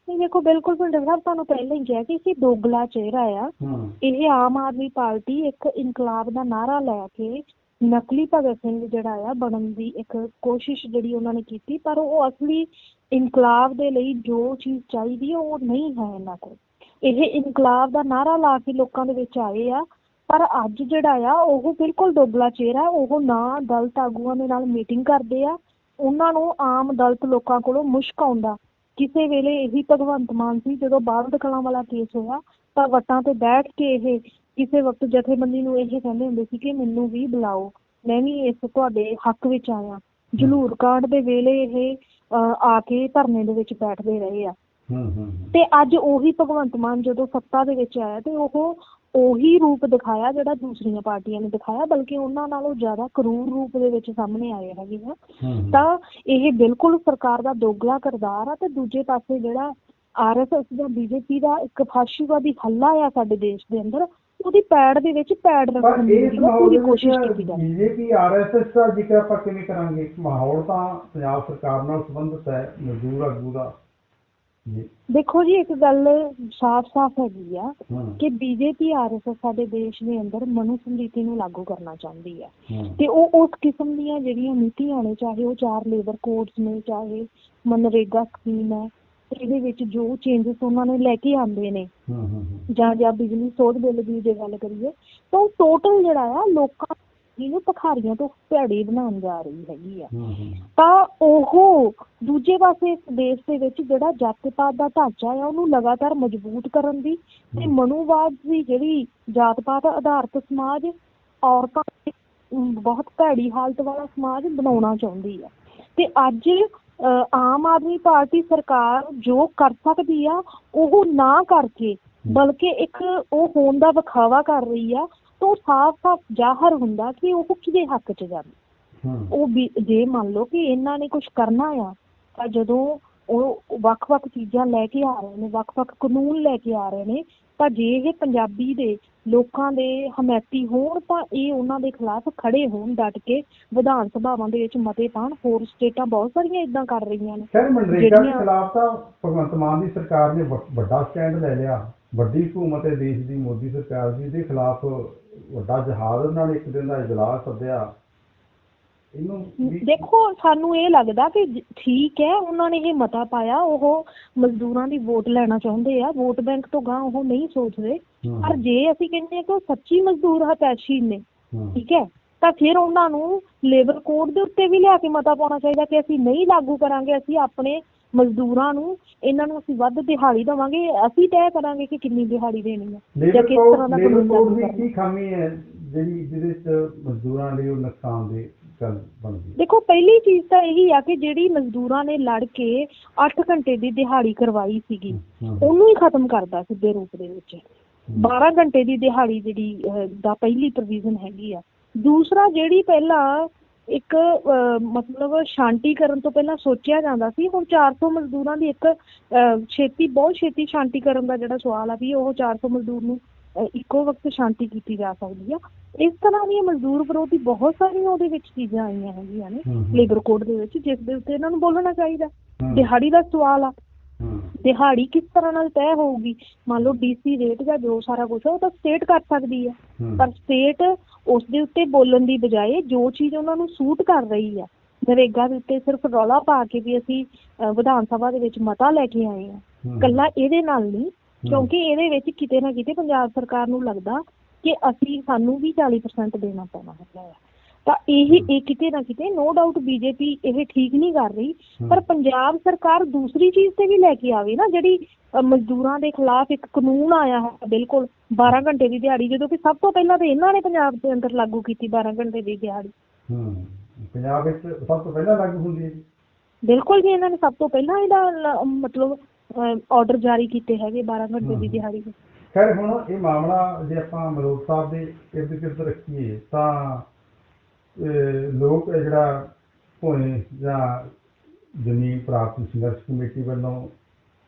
ਨਹੀਂ ਦੇਖੋ ਬਿਲਕੁਲ ਭਿੰਦਰ ਸਾਹਿਬ ਤੁਹਾਨੂੰ ਪਹਿਲਾਂ ਹੀ ਕਿਹਾ ਕਿ ਇਹ ਦੋਗਲਾ ਚਿਹਰਾ ਆ। ਇਹ ਆਮ ਆਦਮੀ ਪਾਰਟੀ ਇੱਕ ਇਨਕਲਾਬ ਦਾ ਨਾਰਾ ਲੈ ਕੇ ਨਕਲੀ ਭਗਤ ਸਿੰਘ ਜਿਹੜਾ ਆ ਬਣਨ ਦੀ ਇੱਕ ਕੋਸ਼ਿਸ਼ ਜਿਹੜੀ ਉਹਨਾਂ ਨੇ ਕੀਤੀ ਪਰ ਉਹ ਅਸਲੀ ਇਨਕਲਾਬ ਦੇ ਲਈ ਜੋ ਚੀਜ਼ ਚਾਹੀਦੀ ਹੈ ਉਹ ਨਹੀਂ ਹੈ ਇਹਨਾਂ ਕੋਲ। ਇਹ ਇਨਕਲਾਬ ਦਾ ਨਾਰਾ ਲਾ ਕੇ ਲੋਕਾਂ ਦੇ ਵਿੱਚ ਆਏ ਆ। ਪਰ ਅੱਜ ਜਿਹੜਾ ਆ ਉਹ ਬਿਲਕੁਲ ਦੋਗਲਾ ਚਿਹਰਾ ਉਹ ਨਾ ਦਲਿਤ ਆਗੂਆਂ ਦੇ ਨਾਲ ਮੀਟਿੰਗ ਕਰਦੇ ਆ। ਉਹਨਾਂ ਨੂੰ ਆਮ ਦਲਿਤ ਲੋਕਾਂ ਕੋਲੋਂ ਮੁਸ਼ਕ ਆਉਂਦਾ। ਕਿਸੇ ਵੇਲੇ ਇਹੀ ਭਗਵੰਤ ਮਾਨ ਸੀ ਜਦੋਂ ਬਾਦਲ ਕਲਾਂ ਵਾਲਾ ਕੇਸ ਹੋਇਆ ਤਾਂ ਵਟਾਂ ਤੇ ਬੈਠ ਕੇ ਇਹ ਕਿਸੇ ਵਕਤ ਜਥੇਬੰਦੀ ਨੂੰ ਇਹ ਕਹਿੰਦੇ ਹੁੰਦੇ ਸੀ ਕਿ ਮੈਨੂੰ ਵੀ ਬੁਲਾਓ। ਮੈਂ ਵੀ ਇਸ ਤੁਹਾਡੇ ਹੱਕ ਵਿੱਚ ਆਇਆ। ਜਲੂਰ ਕਾਂਡ ਦੇ ਵੇਲੇ ਇਹ ਆ ਕੇ ਧਰਨੇ ਦੇ ਵਿੱਚ ਬੈਠਦੇ ਰਹੇ ਆ। ਤੇ ਅੱਜ ਉਹੀ ਭਗਵੰਤ ਮਾਨ ਜਦੋਂ ਸੱਤਾ ਦੇ ਵਿੱਚ ਆਇਆ ਤੇ ਉਹ ਉਹੀ ਰੂਪ ਦਿਖਾਇਆ ਜਿਹੜਾ ਦੂਸਰੀਆਂ ਪਾਰਟੀਆਂ ਨੇ ਦਿਖਾਇਆ ਬਲਕਿ ਉਹਨਾਂ ਨਾਲੋਂ ਜ਼ਿਆਦਾ ਕਰੂਰ ਰੂਪ ਦੇ ਵਿੱਚ ਸਾਹਮਣੇ ਆਏ ਹੈਗੇ ਆ। ਹੂੰ ਹੂੰ। ਤਾਂ ਇਹ ਬਿਲਕੁਲ ਸਰਕਾਰ ਦਾ ਦੋਗਲਾ ਕਿਰਦਾਰ ਆ ਤੇ ਦੂਜੇ ਪਾਸੇ ਜਿਹੜਾ ਆਰਐਸਐਸ ਜਾਂ ਬੀਜੇਪੀ ਦਾ ਇੱਕ ਫਾਸ਼ੀਵਾਦੀ ਹੱਲਾ ਆ ਸਾਡੇ ਦੇਸ਼ ਦੇ ਅੰਦਰ ਉਹਦੀ ਪੈੜ ਦੇ ਵਿੱਚ ਪੈੜ ਰੱਖਣ ਦੀ ਪੂਰੀ ਕੋਸ਼ਿਸ਼ ਕੀਤੀ ਜਾਂਦੀ ਬੀਜੇਪੀ ਆਰਐਸਐਸ ਦਾ ਜ਼ਿਕਰ ਆਪਾਂ ਕਿਵੇਂ ਕਰਾਂਗੇ? ਮਾਹੌਲ ਤਾਂ ਪੰਜਾਬ ਸਰਕਾਰ ਨਾਲ ਸੰਬੰਧਿਤ ਹੈ ਮਜ਼ਦੂਰ ਆਗੂ ਦਾ। ਜੀ ਦੇਖੋ ਜੀ ਇੱਕ ਗੱਲ ਸਾਫ਼-ਸਾਫ਼ ਹੈਗੀ ਆ ਕਿ ਬੀਜੇਪੀ ਆਰਐਸਐਸ ਸਾਡੇ ਦੇਸ਼ ਦੇ ਅੰਦਰ ਮਨੂ ਸਮਰੀਤੀ ਨੂੰ ਲਾਗੂ ਕਰਨਾ ਚਾਹੁੰਦੀ ਹੈ। ਤੇ ਉਹ ਉਸ ਕਿਸਮ ਦੀਆਂ ਜਿਹੜੀਆਂ ਨੀਤੀਆਂ ਨੇ ਚਾਹੇ ਉਹ ਚਾਰ ਲੇਬਰ ਕੋਡਸ ਨੇ ਚਾਹੇ ਮਨਰੇਗਾ ਸਕੀਮ ਹੈ ਇਹਦੇ ਵਿੱਚ ਜੋ ਚੇਂਜਸ ਉਹਨਾਂ ਨੇ ਲੈ ਕੇ ਆਂਦੇ ਨੇ ਹੂੰ ਹੂੰ ਹੂੰ। ਜਾਂ ਜਾਂ ਬਿਜਲੀ ਸੋਧ ਬਿੱਲ ਦੀ ਜੇ ਗੱਲ ਕਰੀਏ ਤਾਂ ਟੋਟਲ ਜਿਹੜਾ ਆ ਲੋਕਾਂ ਨੂੰ ਭਖਾਰੀਆਂ ਤੋਂ ਭੈੜੇ ਬਣਾਉਣ ਜਾ ਰਹੀ ਹੈਗੀ ਆ। ਤਾਂ ਉਹ ਦੂਜੇ ਪਾਸੇ ਇਸ ਦੇਸ਼ ਦੇ ਵਿੱਚ ਜਿਹੜਾ ਜਾਤ-ਪਾਤ ਦਾ ਢਾਂਚਾ ਆ ਉਹਨੂੰ ਲਗਾਤਾਰ ਮਜ਼ਬੂਤ ਕਰਨ ਦੀ ਤੇ ਮਨੂਵਾਦ ਦੀ ਜਿਹੜੀ ਜਾਤ-ਪਾਤ ਆਧਾਰਿਤ ਸਮਾਜ ਔਰਤਾਂ ਬਹੁਤ ਭੈੜੀ ਹਾਲਤ ਵਾਲਾ ਸਮਾਜ ਬਣਾਉਣਾ ਚਾਹੁੰਦੀ ਆ। ਤੇ ਅੱਜ ਆਮ ਆਦਮੀ ਪਾਰਟੀ ਸਰਕਾਰ ਜੋ ਕਰ ਸਕਦੀ ਆ ਉਹ ਨਾ ਕਰਕੇ ਬਲਕਿ ਇੱਕ ਉਹ ਹੋਣ ਦਾ ਵਿਖਾਵਾ ਕਰ ਰਹੀ ਆ ਤਾਂ ਸਾਫ਼-ਸਾਫ਼ ਜ਼ਾਹਰ ਹੁੰਦਾ ਕਿ ਉਹ ਕਿਹਦੇ ਹੱਕ 'ਚ ਜਾਂਦੀ। ਹੂੰ। ਉਹ ਵੀ ਜੇ ਮੰਨ ਲਓ ਕਿ ਇਹਨਾਂ ਨੇ ਕੁਝ ਕਰਨਾ ਆ ਤਾਂ ਜਦੋਂ ਉਹ ਵੱਖ-ਵੱਖ ਚੀਜ਼ਾਂ ਲੈ ਕੇ ਆ ਰਹੇ ਨੇ ਵੱਖ-ਵੱਖ ਕਾਨੂੰਨ ਲੈ ਕੇ ਆ ਰਹੇ ਨੇ ਤਾਂ ਜੇ ਇਹ ਪੰਜਾਬੀ ਦੇ ਲੋਕਾਂ ਦੇ ਹਮਾਇਤੀ ਹੋਣ ਤਾਂ ਇਹ ਉਹਨਾਂ ਦੇ ਖਿਲਾਫ ਖੜੇ ਹੋਣ ਡਟ ਕੇ ਵਿਧਾਨ ਸਭਾਵਾਂ ਦੇ ਵਿੱਚ ਮਤੇ ਪਾਣ ਹੋਰ ਸਟੇਟਾਂ ਬਹੁਤ ਸਾਰੀਆਂ ਇਦਾਂ ਕਰ ਰਹੀਆਂ ਨੇ। ਖੈਰ ਮਨਰੇਗਾ ਦੇ ਜਿਹੜੀਆਂ- ਖਿਲਾਫ ਤਾਂ ਭਗਵੰਤ ਮਾਨ ਦੀ ਸਰਕਾਰ ਨੇ ਵੱਡਾ ਸਟੈਂਡ ਲੈ ਲਿਆ। ਵੱਡੀ ਹਕੂਮਤ ਹੈ ਦੇਸ਼ ਦੀ ਮੋਦੀ ਸਰਕਾਰ ਦੀ ਦੇ ਖਿਲਾਫ ਵੱਡਾ ਜਹਾਜ਼ ਉਹਨਾਂ ਨੇ ਇੱਕ ਦਿਨ ਦਾ ਇਜਲਾਸ ਸੱਦਿਆ। ਦੇਖੋ ਸਾਨੂੰ ਇਹ ਲੱਗਦਾ ਕਿ ਠੀਕ ਹੈ ਉਹਨਾਂ ਨੇ ਇਹ ਮਤਾ ਪਾਇਆ ਉਹ ਮਜ਼ਦੂਰਾਂ ਦੀ ਵੋਟ ਲੈਣਾ ਚਾਹੁੰਦੇ ਆ ਵੋਟ ਬੈਂਕ ਤੋਂ ਗਾਂ ਉਹ ਨਹੀਂ ਸੋਚਦੇ। ਪਰ ਜੇ ਅਸੀਂ ਕਹਿੰਦੇ ਕਿ ਉਹ ਸੱਚੀ ਮਜ਼ਦੂਰ ਹਤੈਸ਼ੀ ਨੇ ਠੀਕ ਹੈ ਤਾਂ ਫਿਰ ਉਹਨਾਂ ਨੂੰ ਲੇਬਰ ਕੋਡ ਦੇ ਉੱਤੇ ਵੀ ਲਿਆ ਕੇ ਮਤਾ ਪਾਉਣਾ ਚਾਹੀਦਾ ਕਿ ਅਸੀਂ ਨਹੀਂ ਲਾਗੂ ਕਰਾਂਗੇ ਅਸੀਂ ਆਪਣੇ ਮਜ਼ਦੂਰਾਂ ਨੂੰ ਇਹਨਾਂ ਨੂੰ ਅਸੀਂ ਵੱਧ ਦਿਹਾੜੀ ਦੇਵਾਂਗੇ। ਅਸੀਂ ਤੈਅ ਕਰਾਂਗੇ ਕਿ ਕਿੰਨੀ ਦਿਹਾੜੀ ਦੇਣੀ ਹੈ ਜਾਂ ਲੇਬਰ ਕਿਸ ਕੋਡ ਤਰ੍ਹਾਂ ਦਾ ਲੇਬਰ ਕਾਨੂੰਨ ਕੋਡ ਦੀ ਕੀ ਖਾਮੀ ਹੈ ਜਿਹੜੀ ਜਿਹਦੇ ਚ ਮਜ਼ਦੂਰਾਂ ਲਈ ਉਹ ਨੁਕਸਾਨ ਦੀ ਗੱਲ ਬਣਦੀ ਹੈ? ਦੇਖੋ ਪਹਿਲੀ ਚੀਜ਼ ਤਾਂ ਇਹੀ ਆ ਕਿ ਜਿਹੜੀ ਮਜ਼ਦੂਰਾਂ ਨੇ ਲੜ ਕੇ 8 ਘੰਟੇ ਦੀ ਦਿਹਾੜੀ ਕਰਵਾਈ ਸੀਗੀ ਹੂੰ, ਉਹਨੂੰ ਹੀ ਖਤਮ ਕਰਦਾ ਸਿੱਧੇ ਰੂਪ ਦੇ ਵਿੱਚ। 12 ਘੰਟੇ ਦੀ ਦਿਹਾੜੀ ਜਿਹੜੀ ਅਹ, ਦਾ ਪਹਿਲੀ ਪ੍ਰੋਵੀਜ਼ਨ ਹੈਗੀ ਆ। ਦੂਸਰਾ ਜਿਹੜੀ ਪਹਿਲਾਂ ਇੱਕ ਮਤਲਬ ਸ਼ਾਂਤੀ ਕਰਨ ਤੋਂ ਪਹਿਲਾਂ ਸੋਚਿਆ ਜਾਂਦਾ ਸੀ। ਹੁਣ 400 ਮਜ਼ਦੂਰਾਂ ਦੀ ਇੱਕ ਛੇਤੀ ਬਹੁਤ ਛੇਤੀ ਸ਼ਾਂਤੀ ਕਰਨ ਦਾ ਜਿਹੜਾ ਸਵਾਲ ਆ ਵੀ ਉਹ 400 ਮਜ਼ਦੂਰ ਨੂੰ ਇੱਕੋ ਵਕਤ ਸ਼ਾਂਤੀ ਕੀਤੀ ਜਾ ਸਕਦੀ ਆ। ਇਸ ਤਰ੍ਹਾਂ ਦੀਆਂ ਮਜ਼ਦੂਰ ਵਿਰੋਧੀ ਬਹੁਤ ਸਾਰੀਆਂ ਉਹਦੇ ਵਿੱਚ ਚੀਜ਼ਾਂ ਆਈਆਂ ਹੈਗੀਆਂ ਨੇ ਲੇਬਰ ਕੋਡ ਦੇ ਵਿੱਚ ਜਿਸ ਦੇ ਉੱਤੇ ਇਹਨਾਂ ਨੂੰ ਬੋਲਣਾ ਚਾਹੀਦਾ। ਦਿਹਾੜੀ ਦਾ ਸਵਾਲ ਆ। ਦਿਹਾੜੀ ਕਿਸ ਤਰ੍ਹਾਂ ਨਾਲ ਤੈਅ ਹੋਊਗੀ? ਮੰਨ ਲਓ ਡੀਸੀ ਰੇਟ ਜਾਂ ਜੋ ਸਾਰਾ ਕੁਝ ਉਹ ਤਾਂ ਸਟੇਟ ਕਰ ਸਕਦੀ ਹੈ ਹੂੰ, ਪਰ ਸਟੇਟ ਉਸ ਦੇ ਉੱਤੇ ਬੋਲਣ ਦੀ ਬਜਾਏ ਜੋ ਚੀਜ਼ ਉਹਨਾਂ ਨੂੰ ਸੂਟ ਕਰ ਰਹੀ ਆ ਨਰੇਗਾ ਦੇ ਉੱਤੇ ਸਿਰਫ ਰੌਲਾ ਪਾ ਕੇ ਵੀ ਅਸੀਂ ਵਿਧਾਨ ਸਭਾ ਦੇ ਵਿੱਚ ਮਤਾ ਲੈ ਕੇ ਆਏ ਹੂੰ, ਕੱਲਾ ਇਹਦੇ ਨਾਲ ਨਹੀਂ ਕਿਉਂਕਿ ਇਹਦੇ ਵਿੱਚ ਕਿਤੇ ਨਾ ਕਿਤੇ ਪੰਜਾਬ ਸਰਕਾਰ ਨੂੰ ਲੱਗਦਾ ਕਿ ਅਸੀਂ ਸਾਨੂੰ ਵੀ 40% ਦੇਣਾ ਪੈਣਾ ਆ। ਤਾਂ ਇਹ ਇਹ ਕਿਤੇ ਨਾ ਕਿਤੇ ਨੋ ਡਾਊਟ ਬੀਜੇਪੀ ਇਹ ਠੀਕ ਨਹੀਂ ਕਰ ਰਹੀ। ਪਰ ਪੰਜਾਬ ਸਰਕਾਰ ਦੂਸਰੀ ਚੀਜ਼ ਤੇ ਵੀ ਲੈ ਕੇ ਆਵੇ ਨਾ ਜਿਹੜੀ ਅ, ਮਜ਼ਦੂਰਾਂ ਦੇ ਖਿਲਾਫ ਇੱਕ ਕਾਨੂੰਨ ਆਇਆ ਹੈ ਬਿਲਕੁਲ 12 ਘੰਟੇ ਦੀ ਦਿਹਾੜੀ ਜਦੋਂ ਕਿ ਸਭ ਤੋਂ ਪਹਿਲਾਂ ਤੇ ਇਹਨਾਂ ਨੇ ਪੰਜਾਬ ਦੇ ਅੰਦਰ ਲਾਗੂ ਕੀਤੀ 12 ਘੰਟੇ ਦੀ ਦਿਹਾੜੀ। ਹੂੰ ਪੰਜਾਬ ਵਿੱਚ ਸਭ ਤੋਂ ਪਹਿਲਾਂ ਲਾਗੂ ਹੁੰਦੀ ਹੈ ਜੀ। ਬਿਲਕੁਲ ਜੀ ਇਹਨਾਂ ਨੇ ਸਭ ਤੋਂ ਪਹਿਲਾਂ ਇਹਦਾ ਲ- ਮਤਲਬ ਆਰਡਰ ਜਾਰੀ ਕੀਤੇ ਹੈਗੇ 12 ਘੰਟੇ ਦੀ। ਦਿਹਾੜੀ ਦੇ ਖੈਰ ਹੁਣ ਇਹ ਮਾਮਲਾ ਜੇ ਆਪਾਂ ਮਲੋਟ ਸਾਹਿਬ ਦੇ ਇਰਦ ਗਿਰਦ ਰੱਖੀਏ ਤਾਂ ਲੋਕ ਜਿਹੜਾ ਭੋਏ ਜਾਂ ਜ਼ਮੀਨ ਪ੍ਰਾਪਤੀ ਸੰਘਰਸ਼ ਕਮੇਟੀ ਵੱਲੋਂ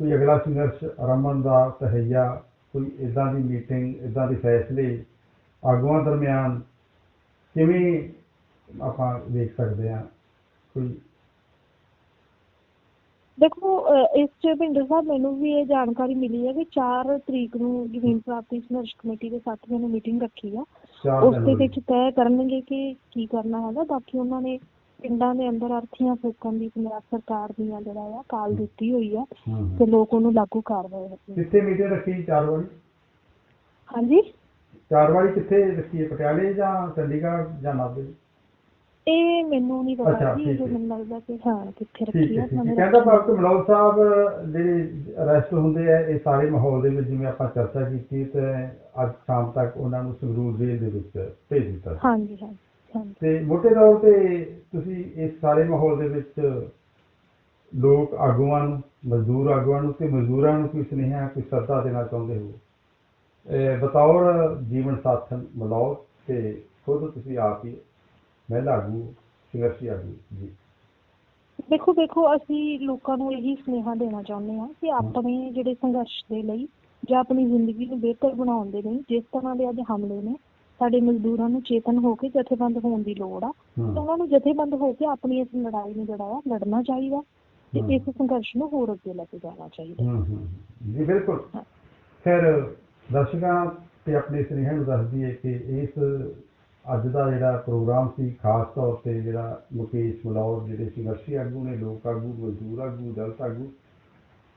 ਕੋਈ ਅਗਲਾ ਸੰਘਰਸ਼ ਆਰੰਭਣ ਦਾ ਤਹਈਆ, ਕੋਈ ਇਦਾਂ ਦੀ ਮੀਟਿੰਗ ਇਦਾਂ ਦੇ ਫੈਸਲੇ ਆਗੂਆਂ ਦਰਮਿਆਨ ਕਿਵੇਂ ਆਪਾਂ ਵੇਖ ਸਕਦੇ ਹਾਂ? ਕੋਈ ਦੇਖੋ ਇਸ ਚ ਭਿੰਦਰ ਸਾਹਿਬ ਮੈਨੂੰ ਵੀ ਇਹ ਜਾਣਕਾਰੀ ਮਿਲੀ ਹੈ ਕਿ 4 ਤਰੀਕ ਨੂੰ ਜ਼ਮੀਨ ਪ੍ਰਾਪਤੀ ਸੰਘਰਸ਼ ਕਮੇਟੀ ਦੇ ਸਾਥੀਆਂ ਨੇ ਮੀਟਿੰਗ ਰੱਖੀ ਆ। ਉਸ ਦੇ ਵਿੱਚ ਤੈਅ ਕਰਨਗੇ ਕਿ ਕੀ ਕਰਨਾ ਹੈਗਾ। ਬਾਕੀ ਉਹਨਾਂ ਨੇ ਪਿੰਡਾਂ ਦੇ ਅੰਦਰ ਅਰਥੀਆਂ ਫੂਕਣ ਦੀ ਪੰਜਾਬ ਸਰਕਾਰ ਦੀਆਂ ਜਿਹੜਾ ਆ ਕਾਲ ਦਿੱਤੀ ਹੋਈ ਆ। ਤੇ ਲੋਕ ਉਹਨੂੰ ਲਾਗੂ ਕਰ ਰਹੇ ਹੈਗੇ ਕਿੱਥੇ ਮੀਟਿੰਗ ਰੱਖੀ ਚਾਰ ਵਾਰੀ ਹਾਂਜੀ? ਚਾਰਵਾੜੀ ਕਿੱਥੇ ਰੱਖੀ ਹੈ? ਪਟਿਆਲੇ ਜਾਂ ਚੰਡੀਗੜ੍ਹ ਜਾਂ ਨਾਭੇ? ਇਹ ਮੈਨੂੰ ਨਹੀਂ ਪਤਾ ਅੱਛਾ, ਜੀ ਠੀਕ ਹੈ। ਮੈਨੂੰ ਲੱਗਦਾ ਕਿ ਹਾਂ ਕਿੱਥੇ ਠੀਕ ਰੱਖੀ ਹੈ ਆ ਠੀਕ ਹੈ ਕਹਿੰਦਾ ਭਗਤ ਮਨੋਜ ਸਾਹਿਬ ਜਿਹੜੇ ਅਰੈਸਟ ਹੁੰਦੇ ਆ ਇਹ ਸਾਰੇ ਮਾਹੌਲ ਦੇ ਵਿੱਚ ਜਿਵੇਂ ਆਪਾਂ ਚਰਚਾ ਕੀਤੀ ਤੇ ਅੱਜ ਸ਼ਾਮ ਤੱਕ ਉਹਨਾਂ ਨੂੰ ਸੰਗਰੂਰ ਜੇਲ੍ਹ ਦੇ ਵਿੱਚ ਭੇਜ ਦਿੱਤਾ ਸੀ। ਹਾਂਜੀ ਹਾਂਜੀ ਹਾਂਜੀ ਤੇ ਮੋਟੇ ਤੌਰ ਤੇ ਤੁਸੀਂ ਇਸ ਸਾਰੇ ਮਾਹੌਲ ਦੇ ਵਿੱਚ ਲੋਕ ਆਗੂਆਂ ਨੂੰ ਮਜ਼ਦੂਰ ਆਗੂਆਂ ਨੂੰ ਤੇ ਮਜ਼ਦੂਰਾਂ ਨੂੰ ਕੋਈ ਸੁਨੇਹਾ ਕੋਈ ਸੱਦਾ ਦੇਣਾ ਚਾਹੁੰਦੇ ਹੋ ਇਹ ਬਤੌਰ ਜੀਵਨ ਸਾਥਣ ਮਲੌਟ ਤੇ ਖੁਦ ਤੁਸੀਂ ਆਪ ਹੀ ਮਹਿਲਾ ਆਗੂ ਸੰਘਰਸ਼ੀ ਆਗੂ ਜੀ। ਦੇਖੋ ਦੇਖੋ ਅਸੀਂ ਲੋਕਾਂ ਨੂੰ ਇਹੀ ਸੁਨੇਹਾ ਦੇਣਾ ਚਾਹੁੰਦੇ ਹਾਂ ਕਿ ਆਪਣੇ ਜਿਹੜੇ ਸੰਘਰਸ਼ ਦੇ ਲਈ ਜਾਂ ਆਪਣੀ ਜ਼ਿੰਦਗੀ ਨੂੰ ਬਿਹਤਰ ਬਣਾਉਣ ਦੇ ਲਈ ਜਿਸ ਤਰ੍ਹਾਂ ਦੇ ਅੱਜ ਹਮਲੇ ਨੇ ਸਾਡੇ ਮਜ਼ਦੂਰਾਂ ਨੂੰ ਚੇਤਨ ਹੋ ਕੇ ਜਥੇਬੰਦ ਹੋਣ ਦੀ ਲੋੜ ਆ ਤੇ ਉਹਨਾਂ ਨੂੰ ਜਥੇਬੰਦ ਹੋ ਕੇ ਆਪਣੀ ਇਸ ਲੜਾਈ ਨੂੰ ਜਿਹੜਾ ਆ ਲੜਨਾ ਚਾਹੀਦਾ ਤੇ। ਇਸ ਸੰਘਰਸ਼ ਨੂੰ ਹੋਰ ਅੱਗੇ ਲੈ ਕੇ ਜਾਣਾ ਚਾਹੀਦਾ। ਹੂੰ ਹੂੰ ਜੀ ਬਿਲਕੁਲ। ਹਾਂ। ਫਿਰ ਦਰਸ਼ਕਾਂ ਤੇ ਆਪਣੇ ਸੁਨੇਹੇ ਨੂੰ ਦੱਸ ਦਈਏ ਕਿ ਇਸ ਅੱਜ ਦਾ ਜਿਹੜਾ ਪ੍ਰੋਗਰਾਮ ਸੀ, ਖਾਸ ਤੌਰ ਤੇ ਜਿਹੜਾ ਮੁਕੇਸ਼ ਮਲੌਰ ਜਿਹੜੇ ਸੰਘਰਸ਼ੀ ਆਗੂ ਨੇ, ਲੋਕ ਆਗੂ, ਮਜ਼ਦੂਰ ਆਗੂ ਦਲਿਤ ਆਗੂ,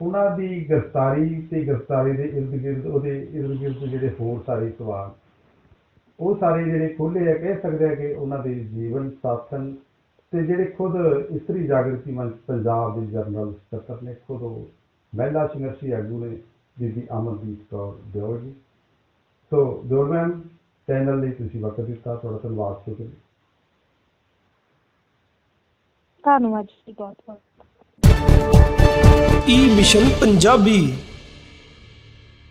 ਉਹਨਾਂ ਦੀ ਗ੍ਰਿਫਤਾਰੀ ਤੇ ਗ੍ਰਿਫਤਾਰੀ ਦੇ ਇਰਦ ਗਿਰਦ, ਉਹਦੇ ਇਰਦ ਗਿਰਦ ਜਿਹੜੇ ਹੋਰ ਸਾਰੇ ਸਵਾਲ, ਉਹ ਸਾਰੇ ਜਿਹੜੇ ਖੋਲੇ ਆ, ਕਹਿ ਸਕਦੇ ਆ ਕਿ ਉਹਨਾਂ ਦੇ ਜੀਵਨ ਸਾਥਨ ਤੇ ਜਿਹੜੇ ਖੁਦ ਇਸਤਰੀ ਜਾਗਰਤੀ ਮੰਚ ਪੰਜਾਬ ਦੇ ਜਨਰਲ ਸਕੱਤਰ ਨੇ, ਖੁਦ ਉਹ ਮਹਿਲਾ ਸੰਘਰਸ਼ੀ ਆਗੂ ਨੇ ਬੀਬੀ ਅਮਰਦੀਪ ਕੌਰ ਦਿਓਲ ਜੀ। ਸੋ ਦਿਓਲ ਮੈਮ ਚੈਨਲ ਲਈ ਤੁਸੀਂ ਵਕਤ ਦਿੱਤਾ ਤੁਹਾਡਾ ਧੰਨਵਾਦ ਸ਼ੁਕਰੀਆ ਧੰਨਵਾਦ ਜੀ ਬਹੁਤ ਬਹੁਤ ਈ ਮਿਸ਼ਨ ਪੰਜਾਬੀ